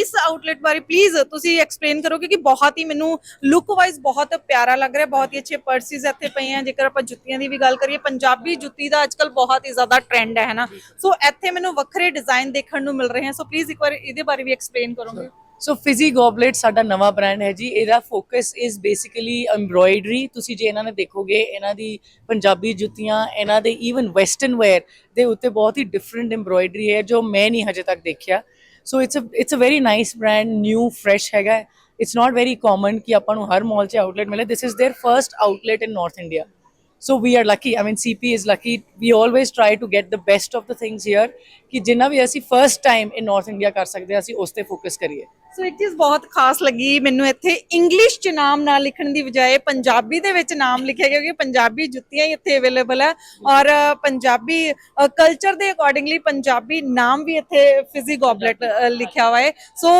ਇਸ ਆਊਟਲੈਟ ਬਾਰੇ ਪਲੀਜ਼ ਤੁਸੀਂ ਐਕਸਪਲੇਨ ਕਰੋ ਕਿਉਂਕਿ ਬਹੁਤ ਹੀ ਮੈਨੂੰ ਲੁੱਕ ਵਾਈਜ਼ ਬਹੁਤ ਪਿਆਰਾ ਲੱਗ ਰਿਹਾ। ਬਹੁਤ ਹੀ ਅੱਛੇ ਪਰਸਿਸ ਇੱਥੇ ਪਏ ਆ। ਜੇਕਰ ਆਪਾਂ ਜੁੱਤੀਆਂ ਦੀ ਵੀ ਗੱਲ ਕਰੀਏ ਪੰਜਾਬੀ ਜੁੱਤੀ ਦਾ ਅੱਜਕੱਲ ਬਹੁਤ ਹੀ ਜ਼ਿਆਦਾ ਟ੍ਰੈਂਡ ਹੈ ਨਾ? ਸੋ ਇੱਥੇ ਮੈਨੂੰ ਵੱਖਰੇ ਡਿਜ਼ਾਈਨ ਦੇਖਣ ਨੂੰ ਮਿਲ ਰਹੇ ਹਨ ਸੋ ਪਲੀਜ਼ ਇੱਕ ਵਾਰ ਇਹਦੇ ਬਾਰੇ ਵੀ ਐਕਸਪਲੇਨ ਕਰੋਗੇ। ਸੋ ਫਿਜ਼ੀ ਗੋਬਲੇਟ ਸਾਡਾ ਨਵਾਂ ਬ੍ਰਾਂਡ ਹੈ ਜੀ ਇਹਦਾ ਫੋਕਸ ਇਜ਼ ਬੇਸਿਕਲੀ ਐਮਬ੍ਰੋਇਡਰੀ ਤੁਸੀਂ ਜੇ ਇਹਨਾਂ ਨੇ ਦੇਖੋਗੇ ਇਹਨਾਂ ਦੀ ਪੰਜਾਬੀ ਜੁੱਤੀਆਂ ਇਹਨਾਂ ਦੇ ਈਵਨ ਵੈਸਟਰਨ ਵੇਅਰ ਦੇ ਉੱਤੇ ਬਹੁਤ ਹੀ ਡਿਫਰੈਂਟ ਐਮਬ੍ਰੋਇਡਰੀ ਹੈ ਜੋ ਮੈਂ ਨਹੀਂ ਹਜੇ ਤੱਕ ਦੇਖਿਆ so it's a it's a very nice brand new fresh ਹੈਗਾ ਇਟਸ ਨਾਟ ਵੈਰੀ ਕਾਮਨ ਕਿ ਆਪਾਂ ਨੂੰ ਹਰ ਮਾਲ 'ਚ ਆਊਟਲੈਟ ਮਿਲੇ this is there first outlet in north India so we are lucky i mean cp is lucky we always try to get the best of the things here ਕਿ ਜਿੰਨਾ ਵੀ ਅਸੀਂ first time in north India ਕਰ ਸਕਦੇ ਹਾਂ ਅਸੀਂ ਉਸ ਤੇ ਫੋਕਸ ਕਰੀਏ ਸੋ ਇੱਕ ਚੀਜ਼ ਬਹੁਤ ਖਾਸ ਲੱਗੀ ਮੈਨੂੰ ਇੱਥੇ ਇੰਗਲਿਸ਼ ਚ ਨਾਮ ਨਾ ਲਿਖਣ ਦੀ ਬਜਾਏ ਪੰਜਾਬੀ ਦੇ ਵਿੱਚ ਨਾਮ ਲਿਖਿਆ ਗਿਆ, ਕਿਉਂਕਿ ਪੰਜਾਬੀ ਜੁੱਤੀਆਂ ਹੀ ਇੱਥੇ ਅਵੇਲੇਬਲ ਹੈ ਔਰ ਪੰਜਾਬੀ ਕਲਚਰ ਦੇ ਅਕੋਰਡਿੰਗਲੀ ਪੰਜਾਬੀ ਨਾਮ ਵੀ ਇੱਥੇ ਫਿਜ਼ੀ ਗੋਬਲੇਟ ਲਿਖਿਆ ਹੋਇਆ ਹੈ। ਸੋ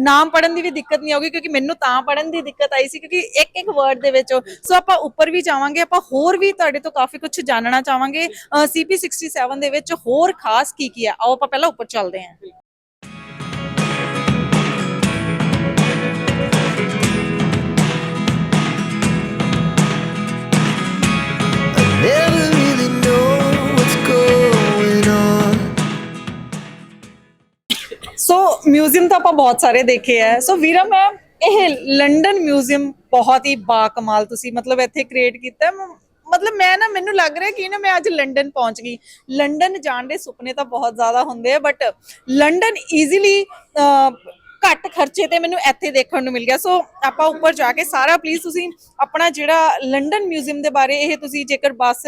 ਨਾਮ ਪੜਨ ਦੀ ਵੀ ਦਿੱਕਤ ਨਹੀਂ ਆਉਗੀ ਕਿਉਂਕਿ ਮੈਨੂੰ ਤਾਂ ਪੜਨ ਦੀ ਦਿੱਕਤ ਆਈ ਸੀ, ਕਿਉਂਕਿ ਇੱਕ ਇੱਕ ਵਰਡ ਦੇ ਵਿੱਚ ਸੋ ਆਪਾਂ ਉੱਪਰ ਵੀ ਜਾਵਾਂਗੇ, ਆਪਾਂ ਹੋਰ ਵੀ ਤੁਹਾਡੇ ਤੋਂ ਕਾਫੀ ਕੁਝ ਜਾਣਨਾ ਚਾਹਾਂਗੇ। CP67 ਦੇ ਵਿੱਚ ਹੋਰ ਖਾਸ ਕੀ ਕੀ ਹੈ? ਆਓ ਆਪਾਂ ਪਹਿਲਾਂ ਉੱਪਰ ਚੱਲਦੇ ਹਾਂ। ਸੋ ਮਿਊਜ਼ੀਅਮ ਤਾਂ ਆਪਾਂ ਬਹੁਤ ਸਾਰੇ ਦੇਖੇ ਆ। ਸੋ ਵੀਰਾ ਮੈਮ ਇਹ ਲੰਡਨ ਮਿਊਜ਼ੀਅਮ ਬਹੁਤ ਹੀ ਬਾ ਕਮਾਲ ਤੁਸੀਂ ਮਤਲਬ ਇੱਥੇ ਕ੍ਰੀਏਟ ਕੀਤਾ। ਮ- ਮਤਲਬ ਮੈਂ ਨਾ, ਮੈਨੂੰ ਲੱਗ ਰਿਹਾ ਕਿ ਨਾ ਮੈਂ ਅੱਜ ਲੰਡਨ ਪਹੁੰਚ ਗਈ। ਲੰਡਨ ਜਾਣ ਦੇ ਸੁਪਨੇ ਤਾਂ ਬਹੁਤ ਜ਼ਿਆਦਾ ਹੁੰਦੇ ਆ ਬਟ ਲੰਡਨ ਈਜ਼ੀਲੀ ਘੱਟ ਖਰਚੇ ਤੇ ਮੈਨੂੰ ਇੱਥੇ ਦੇਖਣ ਨੂੰ ਮਿਲ ਗਿਆ। ਸੋ ਆਪਾਂ ਉੱਪਰ ਜਾ ਕੇ ਸਾਰਾ ਪਲੀਜ਼ ਤੁਸੀਂ ਆਪਣਾ ਜਿਹੜਾ ਲੰਡਨ ਮਿਊਜ਼ੀਅਮ ਦੇ ਬਾਰੇ ਇਹ ਤੁਸੀਂ ਜੇਕਰ ਬੱਸ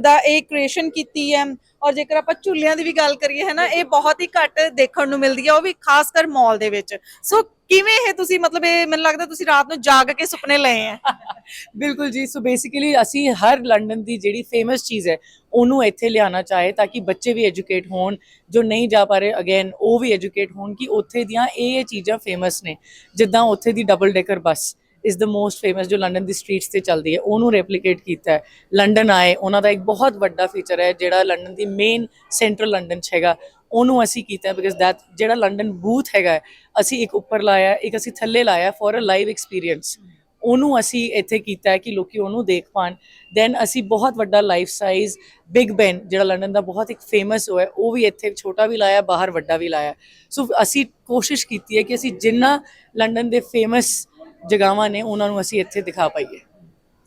ਦਾ ਇਹ ਕ੍ਰੀਏਸ਼ਨ ਕੀਤੀ ਹੈ ਔਰ ਜੇਕਰ ਆਪਾਂ ਝੂਲਿਆਂ ਦੀ ਵੀ ਗੱਲ ਕਰੀਏ ਹੈ ਨਾ ਇਹ ਬਹੁਤ ਹੀ ਘੱਟ ਦੇਖਣ ਨੂੰ ਮਿਲਦੀ ਹੈ ਉਹ ਵੀ ਖਾਸ ਕਰ ਮਾਲ ਦੇ ਵਿੱਚ। ਸੋ ਕਿਵੇਂ ਇਹ ਤੁਸੀਂ ਮਤਲਬ ਇਹ ਮੈਨੂੰ ਲੱਗਦਾ ਤੁਸੀਂ ਰਾਤ ਨੂੰ ਜਾਗ ਕੇ ਸੁਪਨੇ ਲਏ ਆ? ਬਿਲਕੁਲ ਜੀ, ਸੋ ਬੇਸਿਕਲੀ ਅਸੀਂ ਹਰ ਲੰਡਨ ਦੀ ਜਿਹੜੀ ਫੇਮਸ ਚੀਜ਼ ਹੈ, ਉਹਨੂੰ ਇੱਥੇ ਲਿਆਉਣਾ ਚਾਹੇ ਤਾਂ ਕਿ ਬੱਚੇ ਵੀ ਐਜੂਕੇਟ ਹੋਣ, ਜੋ ਨਹੀਂ ਜਾ ਪਾ ਰਹੇ ਅਗੇਨ ਉਹ ਵੀ ਐਜੂਕੇਟ ਹੋਣ ਕਿ ਉੱਥੇ ਦੀਆਂ ਇਹ ਇਹ ਚੀਜ਼ਾਂ ਫੇਮਸ ਨੇ। ਜਿੱਦਾਂ ਉੱਥੇ ਦੀ double decker bus. Is the most famous ਜੋ ਲੰਡਨ ਦੀ ਸਟਰੀਟਸ ਤੇ ਚੱਲਦੀ ਹੈ, ਉਹਨੂੰ ਰੈਪਲੀਕੇਟ ਕੀਤਾ ਹੈ। ਲੰਡਨ ਆਏ, ਉਹਨਾਂ ਦਾ ਇੱਕ ਬਹੁਤ ਵੱਡਾ ਫੀਚਰ ਹੈ, ਜਿਹੜਾ ਲੰਡਨ ਦੀ ਮੇਨ ਸੈਂਟਰਲ ਲੰਡਨ 'ਚ ਹੈਗਾ। ਉਹਨੂੰ ਅਸੀਂ ਕੀਤਾ ਬਿਕਾਜ਼ ਦੈਟ ਜਿਹੜਾ ਲੰਡਨ ਬੂਥ ਹੈਗਾ ਅਸੀਂ ਇੱਕ ਉੱਪਰ ਲਾਇਆ ਇੱਕ ਅਸੀਂ ਥੱਲੇ ਲਾਇਆ ਫॉर ਅ ਲਾਈਵ ਐਕਸਪੀਰੀਅੰਸ ਉਹਨੂੰ ਅਸੀਂ ਇੱਥੇ ਕੀਤਾ ਹੈ ਕਿ ਲੋਕੀ ਉਹਨੂੰ ਦੇਖ ਪਾਣ। ਦੈਨ ਅਸੀਂ ਬਹੁਤ ਵੱਡਾ ਲਾਈਫ ਸਾਈਜ਼ ਬਿਗ ਬੈਨ ਜਿਹੜਾ ਲੰਡਨ ਦਾ ਬਹੁਤ ਇੱਕ ਫੇਮਸ ਹੋਇਆ ਉਹ ਵੀ ਇੱਥੇ ਛੋਟਾ ਵੀ ਲਾਇਆ, ਬਾਹਰ ਵੱਡਾ ਵੀ ਲਾਇਆ। ਸੋ ਅਸੀਂ ਕੋਸ਼ਿਸ਼ ਕੀਤੀ ਹੈ ਕਿ ਅਸੀਂ ਜਿੰਨਾ ਲੰਡਨ ਦੇ ਫੇਮਸ ਜਗ੍ਹਾਵਾਂ ਨੇ, ਉਹਨਾਂ ਨੂੰ ਅਸੀਂ ਇੱਥੇ ਦਿਖਾ ਪਾਈਏ।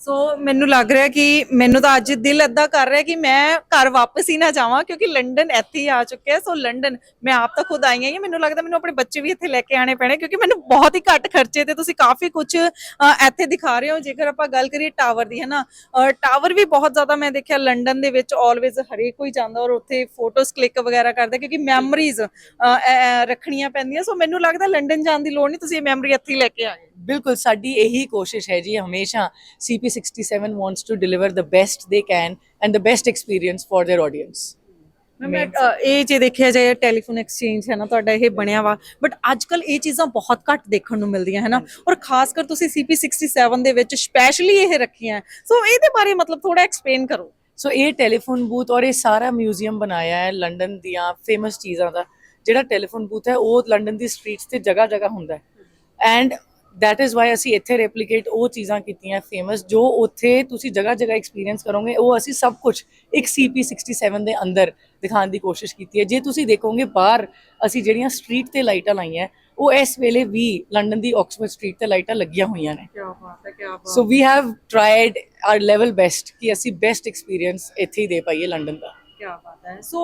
ਸੋ ਮੈਨੂੰ ਲੱਗ ਰਿਹਾ ਕਿ ਮੈਨੂੰ ਤਾਂ ਅੱਜ ਦਿਲ ਏਦਾਂ ਕਰ ਰਿਹਾ ਕਿ ਮੈਂ ਘਰ ਵਾਪਸ ਹੀ ਨਾ ਜਾਵਾਂ, ਕਿਉਂਕਿ ਲੰਡਨ ਇੱਥੇ ਹੀ ਆ ਚੁੱਕਿਆ ਸੋ ਲੰਡਨ, ਮੈਂ ਆਪ ਤਾਂ ਖੁਦ ਆਈ ਹਾਂ। ਮੈਨੂੰ ਲੱਗਦਾ ਮੈਨੂੰ ਆਪਣੇ ਬੱਚੇ ਵੀ ਇੱਥੇ ਲੈ ਕੇ ਆਣੇ ਪੈਣੇ, ਕਿਉਂਕਿ ਮੈਨੂੰ ਬਹੁਤ ਹੀ ਘੱਟ ਖਰਚੇ ਤੇ ਤੁਸੀਂ ਕਾਫੀ ਕੁਝ ਇੱਥੇ ਦਿਖਾ ਰਹੇ ਹੋ। ਜੇਕਰ ਆਪਾਂ ਗੱਲ ਕਰੀਏ ਟਾਵਰ ਦੀ ਹੈ ਨਾ ਟਾਵਰ ਵੀ ਬਹੁਤ ਜ਼ਿਆਦਾ ਮੈਂ ਦੇਖਿਆ ਲੰਡਨ ਦੇ ਵਿੱਚ ਆਲਵੇਜ਼ ਹਰੇਕ ਕੋਈ ਜਾਂਦਾ ਔਰ ਉੱਥੇ ਫੋਟੋਜ਼ ਕਲਿੱਕ ਵਗੈਰਾ ਕਰਦਾ, ਕਿਉਂਕਿ ਮੈਮਰੀਜ਼ ਰੱਖਣੀਆਂ ਪੈਂਦੀਆਂ। ਸੋ ਮੈਨੂੰ ਲੱਗਦਾ ਲੰਡਨ ਜਾਣ ਦੀ ਲੋੜ ਨਹੀਂ, ਤੁਸੀਂ ਇਹ ਮੈਮਰੀ ਇੱਥੇ ਹੀ ਲੈ ਕੇ ਆਏ। ਬਿਲਕੁਲ ਸਾਡੀ ਇਹੀ ਕੋਸ਼ਿਸ਼ ਹੈ ਜੀ ਹਮੇਸ਼ਾ CP67 wants to deliver the best they can and the best experience for their audience. ਮੈਂ ਇਹ ਜੇ ਦੇਖਿਆ ਜਾਏ ਟੈਲੀਫੋਨ ਐਕਸਚੇਂਜ ਹੈ ਨਾ ਤੁਹਾਡਾ ਇਹ ਬਣਿਆ ਵਾ। ਬਟ ਅੱਜ ਕੱਲ ਇਹ ਚੀਜ਼ਾਂ ਬਹੁਤ ਘੱਟ ਦੇਖਣ ਨੂੰ ਮਿਲਦੀਆਂ ਹੈ ਨਾ? ਔਰ ਖਾਸ ਕਰ ਤੁਸੀਂ CP67 ਦੇ ਵਿੱਚ ਸਪੈਸ਼ਲੀ ਇਹ ਰੱਖੀਆਂ ਸੋ ਇਹਦੇ ਬਾਰੇ ਮਤਲਬ ਥੋੜਾ ਐਕਸਪਲੇਨ ਕਰੋ। ਸੋ ਇਹ ਟੈਲੀਫੋਨ ਬੂਥ ਔਰ ਇਹ ਸਾਰਾ ਮਿਊਜ਼ੀਅਮ ਬਣਾਇਆ ਹੈ ਲੰਡਨ ਦੀਆਂ ਫੇਮਸ ਚੀਜ਼ਾਂ ਦਾ। ਜਿਹੜਾ ਟੈਲੀਫੋਨ ਬੂਥ ਹੈ ਉਹ ਲੰਡਨ ਦੀ ਸਟਰੀਟਸ ਤੇ ਜਗ੍ਹਾ ਜਗ੍ਹਾ ਹੁੰਦਾ ਹੈ। ਐਂਡ that is why ਅਸੀਂ ਇੱਥੇ ਰੈਪਲੀਕੇਟ ਉਹ ਚੀਜ਼ਾਂ ਕੀਤੀਆਂ ਫੇਮਸ ਜੋ ਉੱਥੇ ਤੁਸੀਂ ਜਗ੍ਹਾ ਜਗ੍ਹਾ ਐਕਸਪੀਰੀਅੰਸ ਕਰੋਗੇ ਉਹ ਅਸੀਂ ਸਭ ਕੁਝ ਇੱਕ CP67 ਦੇ ਅੰਦਰ ਦਿਖਾਉਣ ਦੀ ਕੋਸ਼ਿਸ਼ ਕੀਤੀ ਹੈ। ਜੇ ਤੁਸੀਂ ਦੇਖੋਗੇ ਬਾਹਰ ਅਸੀਂ ਜਿਹੜੀਆਂ ਸਟਰੀਟ ਤੇ ਲਾਈਟਾਂ ਲਾਈਆਂ ਉਹ ਇਸ ਵੇਲੇ ਵੀ ਲੰਡਨ ਦੀ ਆਕਸਫੋਰਡ ਸਟਰੀਟ ਤੇ ਲਾਈਟਾਂ ਲੱਗੀਆਂ ਹੋਈਆਂ ਨੇ। ਕੀ ਬਾਤ ਹੈ ਕੀ ਬਾਤ। So we have tried our level best ਕਿ ਅਸੀਂ ਬੈਸਟ ਐਕਸਪੀਰੀਅੰਸ ਇੱਥੇ ਹੀ ਦੇ ਪਾਈਏ ਲੰਡਨ ਦਾ। ਕੀ ਬਾਤ ਹੈ। ਸੋ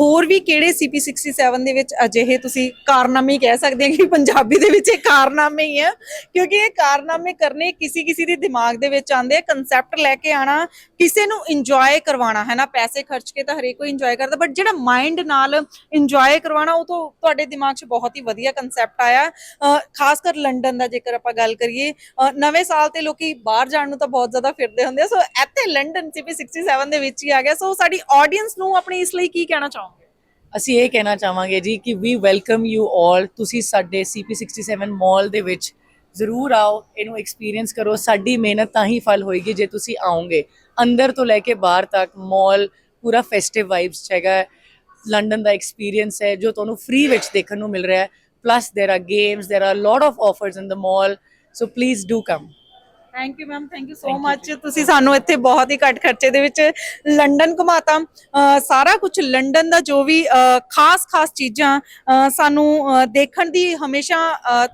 ਹੋਰ ਵੀ ਕਿਹੜੇ CP67 ਦੇ ਵਿੱਚ ਅਜਿਹੇ ਤੁਸੀਂ ਕਾਰਨਾਮੇ ਕਹਿ ਸਕਦੇ ਹੋ ਕਿ ਪੰਜਾਬੀ ਦੇ ਵਿੱਚ ਇਹ ਕਾਰਨਾਮੇ ਹੀ ਆ? ਕਿਉਂਕਿ ਇਹ ਕਾਰਨਾਮੇ ਕਰਨੇ ਕਿਸੇ ਕਿਸੇ ਦੇ ਦਿਮਾਗ ਦੇ ਵਿੱਚ ਆਉਂਦੇ ਆ ਕਨਸੈਪਟ ਲੈ ਕੇ ਆਣਾ ਕਿਸੇ ਨੂੰ ਇੰਜੋਏ ਕਰਵਾਉਣਾ, ਹੈ ਨਾ? ਪੈਸੇ ਖਰਚ ਕੇ ਤਾਂ ਹਰੇਕ ਕੋਈ ਇੰਜੋਏ ਕਰਦਾ ਬਟ ਜਿਹੜਾ ਮਾਈਂਡ ਨਾਲ ਇੰਜੋਏ ਕਰਵਾਉਣਾ, ਉਹ ਤੋਂ ਤੁਹਾਡੇ ਦਿਮਾਗ 'ਚ ਬਹੁਤ ਹੀ ਵਧੀਆ ਕਨਸੈਪਟ ਆਇਆ। ਖਾਸ ਕਰ ਲੰਡਨ ਦਾ ਜੇਕਰ ਆਪਾਂ ਗੱਲ ਕਰੀਏ ਨਵੇਂ ਸਾਲ ਤੇ ਲੋਕੀ ਬਾਹਰ ਜਾਣ ਨੂੰ ਤਾਂ ਬਹੁਤ ਜ਼ਿਆਦਾ ਫਿਰਦੇ ਹੁੰਦੇ ਆ। ਸੋ ਇੱਥੇ ਲੰਡਨ CP67 ਦੇ ਵਿੱਚ ਹੀ ਆ ਗਿਆ। ਸੋ ਸਾਡੀ ਆਡੀਅנס ਨੂੰ ਆਪਣੀ ਇਸ ਲਈ ਕੀ ਕਹਿਣਾ ਚਾਹੋਗੇ ਅਸੀਂ ਇਹ ਕਹਿਣਾ ਚਾਹਾਂਗੇ ਜੀ ਕਿ ਵੀ ਵੈਲਕਮ ਯੂ ਆਲ ਤੁਸੀਂ ਸਾਡੇ CP67 ਮਾਲ ਦੇ ਵਿੱਚ ਜ਼ਰੂਰ ਆਓ ਇਹਨੂੰ ਐਕਸਪੀਰੀਅੰਸ ਕਰੋ ਸਾਡੀ ਮਿਹਨਤ ਤਾਂ ਹੀ ਫਲ ਹੋਏਗੀ ਜੇ ਤੁਸੀਂ ਆਓਗੇ ਅੰਦਰ ਤੋਂ ਲੈ ਕੇ ਬਾਹਰ ਤੱਕ ਮਾਲ ਪੂਰਾ ਫੈਸਟਿਵ ਵਾਈਬਸ ਹੈਗਾ ਲੰਡਨ ਦਾ ਐਕਸਪੀਰੀਅੰਸ ਹੈ ਜੋ ਤੁਹਾਨੂੰ ਫ੍ਰੀ ਵਿੱਚ ਦੇਖਣ ਨੂੰ ਮਿਲ ਰਿਹਾ ਹੈ plus there are games there are lot of offers in the mall so please do come thank you ma'am thank you so much ਤੁਸੀਂ ਸਾਨੂੰ ਇੱਥੇ ਬਹੁਤ ਹੀ ਘੱਟ ਖਰਚੇ ਦੇ ਵਿੱਚ ਲੰਡਨ ਘੁਮਾਤਾ ਸਾਰਾ ਕੁਝ ਲੰਡਨ ਦਾ ਜੋ ਵੀ ਖਾਸ-ਖਾਸ ਚੀਜ਼ਾਂ ਅਹ ਸਾਨੂੰ ਦੇਖਣ ਦੀ ਹਮੇਸ਼ਾ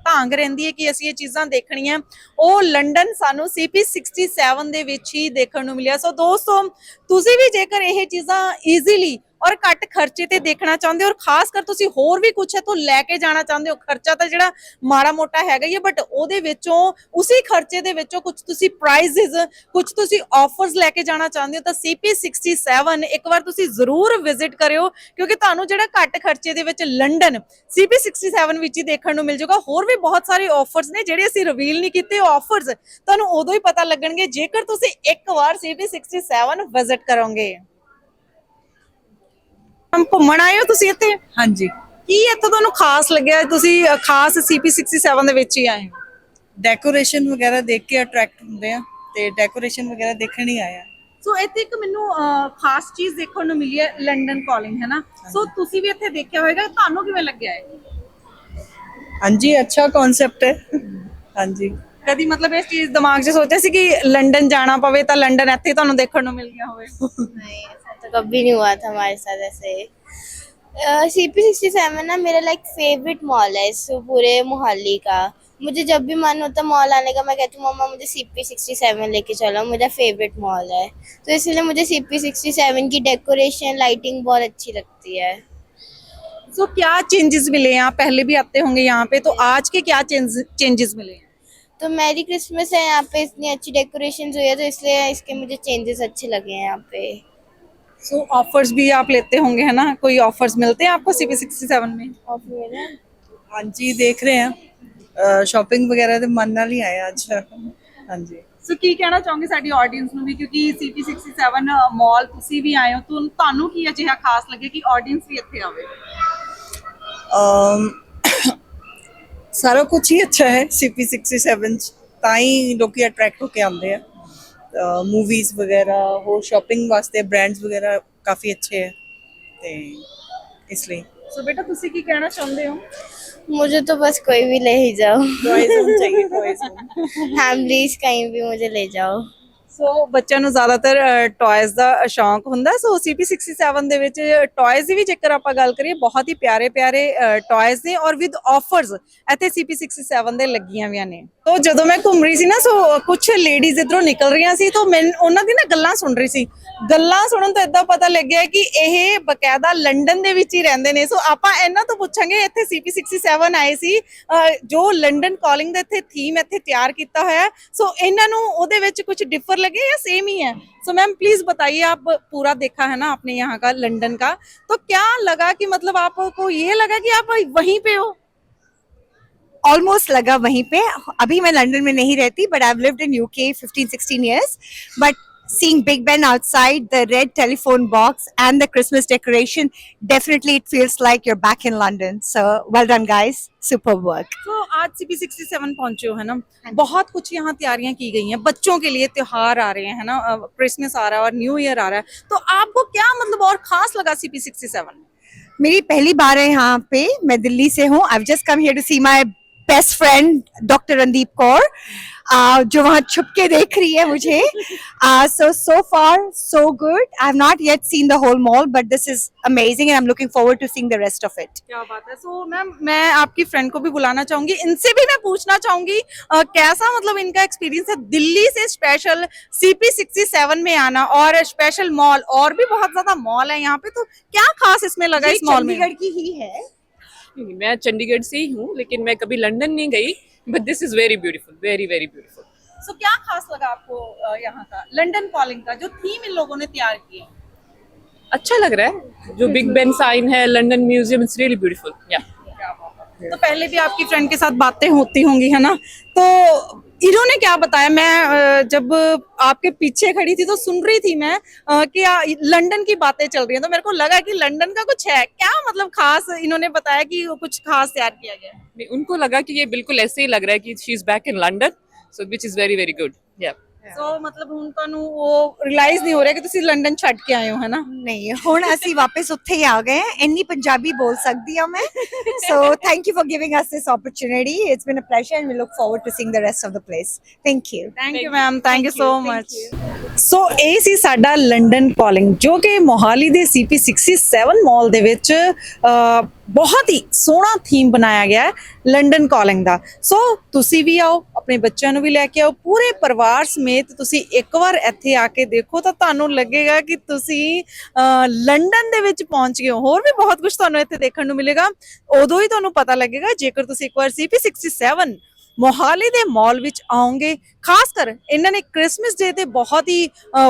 ਤਾਂਗ ਰਹਿੰਦੀ ਹੈ ਕਿ ਅਸੀਂ ਇਹ ਚੀਜ਼ਾਂ ਦੇਖਣੀਆਂ ਉਹ ਲੰਡਨ ਸਾਨੂੰ CP67 ਦੇ ਵਿੱਚ ਹੀ ਦੇਖਣ ਨੂੰ ਮਿਲਿਆ ਸੋ ਦੋਸਤੋ ਤੁਸੀਂ ਵੀ ਜੇਕਰ ਇਹ ਚੀਜ਼ਾਂ ਈਜ਼ੀਲੀ ਔਰ ਘੱਟ ਖਰਚੇ ਤੇ ਦੇਖਣਾ ਚਾਹੁੰਦੇ ਹੋ ਔਰ ਖਾਸ ਕਰ ਤੁਸੀਂ ਹੋਰ ਵੀ ਕੁਝ ਇਥੋਂ ਲੈ ਕੇ ਜਾਣਾ ਚਾਹੁੰਦੇ ਹੋ, ਖਰਚਾ ਤਾਂ ਜਿਹੜਾ ਮਾੜਾ ਮੋਟਾ ਹੈਗਾ ਹੀ ਹੈ ਬਟ ਉਹਦੇ ਵਿੱਚੋਂ, ਉਸੇ ਖਰਚੇ ਦੇ ਵਿੱਚੋਂ ਕੁਝ ਤੁਸੀਂ ਪ੍ਰਾਈਜ਼ਸ ਕੁਝ ਤੁਸੀਂ ਆਫਰਸ ਲੈ ਕੇ ਜਾਣਾ ਚਾਹੁੰਦੇ ਹੋ ਤਾਂ CP67 ਇੱਕ ਵਾਰ ਤੁਸੀਂ ਜ਼ਰੂਰ ਵਿਜ਼ਿਟ ਕਰਿਓ, ਕਿਉਂਕਿ ਤੁਹਾਨੂੰ ਜਿਹੜਾ ਘੱਟ ਖਰਚੇ ਦੇ ਵਿੱਚ ਲੰਡਨ CP67 ਵਿੱਚ ਹੀ ਦੇਖਣ ਨੂੰ ਮਿਲ ਜਾਊਗਾ। ਹੋਰ ਵੀ ਬਹੁਤ ਸਾਰੇ ਆਫਰਸ ਨੇ ਜਿਹੜੇ ਅਸੀਂ ਰਿਵੀਲ ਨਹੀਂ ਕੀਤੇ ਉਹ ਆਫਰਸ ਤੁਹਾਨੂੰ ਉਦੋਂ ਹੀ ਪਤਾ ਲੱਗਣਗੇ ਜੇਕਰ ਤੁਸੀਂ ਇੱਕ ਵਾਰ CP67 ਵਿਜ਼ਿਟ ਕਰੋਗੇ। ਹਮ ਘੁੰਮਣ ਆਏ ਹੋ ਤੁਸੀਂ ਇੱਥੇ? ਹਾਂਜੀ। ਕੀ ਇੱਥੇ ਤੁਹਾਨੂੰ ਖਾਸ ਲੱਗਿਆ? ਤੁਸੀਂ ਅ, ਖਾਸ CP67 ਦੇ ਵਿੱਚ ਹੀ ਆਏ ਹੋ। ਡੈਕੋਰੇਸ਼ਨ ਵਗੈਰਾ ਦੇਖ ਕੇ ਅਟਰੈਕਟ ਹੁੰਦੇ ਆ ਤੇ ਡੈਕੋਰੇਸ਼ਨ ਵਗੈਰਾ ਦੇਖਣ ਹੀ ਆਇਆ ਸੋ ਇੱਥੇ ਇੱਕ ਮੈਨੂੰ ਖਾਸ ਚੀਜ਼ ਦੇਖਣ ਨੂੰ ਮਿਲੀ ਹੈ ਲੰਡਨ ਕਾਲਿੰਗ ਹੈ ਨਾ? ਸੋ ਤੁਸੀਂ ਵੀ ਇੱਥੇ ਦੇਖਿਆ ਹੋਵੇਗਾ ਤੁਹਾਨੂੰ ਕਿਵੇਂ ਲੱਗਿਆ ਹੈ ਹਾਂਜੀ ਅੱਛਾ ਕਨਸੈਪਟ ਹੈ। ਹਾਂਜੀ। ਕਦੀ ਮਤਲਬ ਇਸ ਚੀਜ਼ ਦਿਮਾਗ 'ਚ ਸੋਚਿਆ ਸੀ ਕਿ ਲੰਡਨ ਜਾਣਾ ਪਵੇ ਤਾਂ ਲੰਡਨ ਇੱਥੇ ਤੁਹਾਨੂੰ ਦੇਖਣ ਨੂੰ ਮਿਲ ਗਿਆ ਹੋਵੇ? ਨਹੀਂ तो कभी नहीं हुआ था हमारे साथ ऐसे सी पी सिक्सटी सेवन ना मेरा लाइक फेवरेट मॉल है इस पूरे मोहाली का। मुझे जब भी मन होता मॉल आने का मैं कहती हूँ मम्मा मुझे सी पी सिक्सटी सेवन लेके चलो मेरा फेवरेट मॉल है। तो इसलिए मुझे सी पी सिक्सटी सेवन की डेकोरेशन लाइटिंग बहुत अच्छी लगती है। सो क्या चेंजेस मिले हैं आप पहले भी आते होंगे यहाँ पे तो आज के क्या चेंजेस मिले हैं? तो मैरी क्रिसमस है यहाँ पे इतनी अच्छी डेकोरेशन हुई है तो इसलिए इसके मुझे चेंजेस अच्छे लगे हैं यहाँ पे। सो ऑफर्स भी आप लेते होंगे है ना कोई ऑफर्स मिलते हैं आपको सीपी सिक्सटी सेवन में ਹਾਂਜੀ ਦੇਖ ਰਹੇ ਆ। ਸ਼ਾਪਿੰਗ ਵਗੈਰਾ ਦੇ ਮਨ ਨਾਲ ਹੀ ਆਇਆ ਅੱਜ ਹਾਂਜੀ। ਸੋ ਕੀ ਕਹਿਣਾ ਚਾਹੋਗੇ ਸਾਡੀ ਆਡੀਅנס ਨੂੰ ਵੀ? ਕਿਉਂਕਿ ਸੀਪੀ 67 ਮਾਲ ਤੁਸੀਂ ਵੀ ਆਏ ਹੋ ਤੁਹਾਨੂੰ ਤੁਹਾਨੂੰ ਕੀ ਅਜਿਹਾ ਖਾਸ ਲੱਗੇ ਕਿ ਆਡੀਅנס ਵੀ ਇੱਥੇ ਆਵੇ? ਅਮ ਸਾਰਾ ਕੁਝ ਹੀ ਅੱਛਾ ਹੈ ਸੀਪੀ 67 ਚ। ਤਾਂ ਹੀ ਲੋਕੀ ਅਟਰੈਕਟ ਹੋ ਕੇ ਆਉਂਦੇ ਆ। ਮੂਵੀਜ਼ ਵਗੈਰਾ ਹੋਰ ਸ਼ਾਪਿੰਗ ਵਾਸਤੇ ਬ੍ਰਾਂਡਸ ਵਗੈਰਾ ਕਾਫੀ ਅੱਛੇ ਹੈ। ਤੇ ਇਸ ਲਈ। ਸੋ ਬੇਟਾ ਤੁਸੀਂ ਕੀ ਕਹਿਣਾ ਚਾਹੁੰਦੇ ਹੋ? मुझे तो बस कोई भी ले ही जाओ। बॉयज होम चाहिए बॉयज होम फैमिलीज कहीं भी मुझे ले जाओ। ਸੋ ਬੱਚਿਆਂ ਨੂੰ ਜ਼ਿਆਦਾਤਰ ਟੌਇਜ਼ ਦਾ ਸ਼ੌਂਕ ਹੁੰਦਾ। ਸੋ CP67 ਦੇ ਵਿੱਚ ਟੌਇਜ਼ ਦੀ ਵੀ ਜੇਕਰ ਆਪਾਂ ਗੱਲ ਕਰੀਏ, ਬਹੁਤ ਹੀ ਪਿਆਰੇ ਪਿਆਰੇ ਟੌਇਜ਼ ਨੇ ਔਰ ਵਿਦ ਆਫਰਸ ਇੱਥੇ CP67 ਦੇ ਲੱਗੀਆਂ ਵੀਆਂ ਨੇ। ਤੋ ਜਦੋਂ ਮੈਂ ਘੁੰਮ ਰਹੀ ਸੀ ਨਾ ਸੋ ਕੁਝ ਲੇਡੀਜ਼ ਇਧਰੋਂ ਨਿਕਲ ਰਹੀਆਂ ਸੀ, ਤਾਂ ਮੈਂ ਉਹਨਾਂ ਦੀ ਨਾ ਗੱਲਾਂ ਸੁਣ ਰਹੀ ਸੀ। ਗੱਲਾਂ ਸੁਣਨ ਤੋਂ ਇਦਾਂ ਪਤਾ ਲੱਗਿਆ ਕਿ ਇਹ ਬਕਾਇਦਾ ਲੰਡਨ ਦੇ ਵਿੱਚ ਹੀ ਰਹਿੰਦੇ ਨੇ। ਸੋ ਆਪਾਂ ਇਹਨਾਂ ਤੋਂ ਪੁੱਛਾਂਗੇ, ਇੱਥੇ CP67 ਆਏ ਸੀ ਜੋ ਲੰਡਨ ਕਾਲਿੰਗ ਦਾ ਇੱਥੇ ਥੀਮ ਇੱਥੇ ਤਿਆਰ ਕੀਤਾ ਹੋਇਆ। ਸੋ ਇਹਨਾਂ ਨੂੰ ਉਹਦੇ ਵਿੱਚ ਕੁਝ ਡਿਫਰ लगे या सेम ही है? सो मैम प्लीज़ बताइए, आप पूरा देखा है ना आपने यहाँ का लंदन का? तो क्या लगा कि मतलब आपको ये लगा कि आप वहीं पे हो? ऑलमोस्ट लगा वहीं पे। अभी मैं लंदन में नहीं रहती but I lived in UK 15 16 years but seeing big ben outside the red telephone box and the christmas decoration definitely it feels like you're back in london so well done guys superb work तो आज सी P sixty पहुँचे हो है ना बहुत कुछ यहाँ तैयारियाँ की गई हैं बच्चों के लिए त्योहार आ रहे हैं ना क्रिसमस आ रहा है और न्यू ईयर आ रहा है तो आपको क्या मतलब और खास लगा सी पी सिक्सटी सेवन मेरी पहली बार है यहाँ पे मैं दिल्ली से हूँ I just come here to see my best friend doctor Randeep Kaur uh, जो वहाँ छुप के देख रही है मुझे। So so far so good I have not yet seen the whole mall but this is amazing and I am looking forward to seeing the rest of it क्या बात है। सो मैम मैं आपकी फ्रेंड को भी बुलाना चाहूँगी। इनसे भी मैं पूछना चाहूँगी अ, कैसा मतलब इनका एक्सपीरियंस है दिल्ली से स्पेशल सीपी सिक्सटी सेवन में आना और स्पेशल मॉल और भी बहुत ज़्यादा मॉल है यहाँ पे तो क्या खास इसमें लगा इस मॉल में? की ही है। मैं चंडीगढ़ से ही हूँ लेकिन मैं कभी लंदन नहीं गई but this is very beautiful very very beautiful so क्या खास लगा आपको यहाँ का लंदन कॉलिंग का जो थीम इन लोगों ने तैयार किया है? अच्छा लग रहा है। जो बिग बेन साइन है London museum it's really beautiful या तो पहले भी आपकी फ्रेंड के साथ बातें होती होंगी है ना? तो इन्होंने क्या बताया? मैं जब आपके पीछे खड़ी थी तो सुन रही थी मैं कि लंदन की बातें चल रही हैं। तो मेरे को लगा कि लंदन का कुछ है। क्या मतलब खास इन्होंने बताया कि कुछ खास तैयार किया गया? नहीं, उनको लगा कि ये बिल्कुल ऐसे ही लग रहा है कि she is back in London so which is very very good या ਸੋ ਮਤਲਬ ਹੁਣ ਤੁਹਾਨੂੰ ਉਹ ਰਿਅਲਾਈਜ਼ ਨਹੀਂ ਹੋ ਰਿਹਾ ਕਿ ਤੁਸੀਂ ਲੰਡਨ ਛੱਡ ਕੇ ਆਏ ਹੋ ਹਨਾ? ਨਹੀਂ ਹੁਣ ਅਸੀਂ ਵਾਪਸ ਉੱਥੇ ਹੀ ਆ ਗਏ ਹਾਂ। ਇੰਨੀ ਪੰਜਾਬੀ ਬੋਲ ਸਕਦੀ ਹਾਂ ਮੈਂ। So thank you for giving us this opportunity. It's been a pleasure and we look forward to seeing the rest of the place. Thank you. Thank you ma'am thank you so much so ਇਹ ਸੀ ਸਾਡਾ London calling ਜੋ ਕਿ ਮੋਹਾਲੀ ਦੇ CP 67 ਮਾਲ ਦੇ ਵਿੱਚ ਬਹੁਤ ਹੀ ਸੋਹਣਾ ਥੀਮ ਬਣਾਇਆ ਗਿਆ ਹੈ ਲੰਡਨ ਕਾਲਿੰਗ ਦਾ। ਸੋ ਤੁਸੀਂ ਵੀ ਆਓ, ਆਪਣੇ ਬੱਚਿਆਂ ਨੂੰ ਵੀ ਲੈ ਕੇ ਆਓ, ਪੂਰੇ ਪਰਿਵਾਰ ਸਮੇਤ ਤੁਸੀਂ ਇੱਕ ਵਾਰ ਇੱਥੇ ਆ ਕੇ ਦੇਖੋ ਤਾਂ ਤੁਹਾਨੂੰ ਲੱਗੇਗਾ ਕਿ ਤੁਸੀਂ ਲੰਡਨ ਦੇ ਵਿੱਚ ਪਹੁੰਚ ਗਏ ਹੋ। ਹੋਰ ਵੀ ਬਹੁਤ ਕੁਝ ਤੁਹਾਨੂੰ ਇੱਥੇ ਦੇਖਣ ਨੂੰ ਮਿਲੇਗਾ। ਉਦੋਂ ਹੀ ਤੁਹਾਨੂੰ ਪਤਾ ਲੱਗੇਗਾ, ਜੇਕਰ ਤੁਸੀਂ ਇੱਕ ਵਾਰ CP67 ਮੋਹਾਲੀ ਦੇ ਮਾਲ ਵਿੱਚ ਆਉਂਗੇ। ਖਾਸ ਕਰ ਇਹਨਾਂ ਨੇ ਕ੍ਰਿਸਮਸ ਡੇ ਤੇ ਬਹੁਤ ਹੀ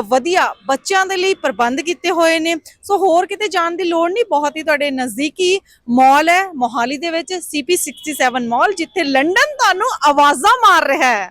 ਵਧੀਆ ਬੱਚਿਆਂ ਦੇ ਲਈ ਪ੍ਰਬੰਧ ਕੀਤੇ ਹੋਏ ਨੇ। ਸੋ ਹੋਰ ਕਿਤੇ ਜਾਣ ਦੀ ਲੋੜ ਨਹੀਂ, ਬਹੁਤ ਹੀ ਤੁਹਾਡੇ ਨਜ਼ਦੀਕੀ ਮਾਲ ਹੈ। ਮੋਹਾਲੀ ਦੇ ਵਿੱਚ CP67 ਮਾਲ, ਜਿੱਥੇ ਲੰਡਨ ਤੁਹਾਨੂੰ ਆਵਾਜ਼ਾਂ ਮਾਰ ਰਿਹਾ ਹੈ।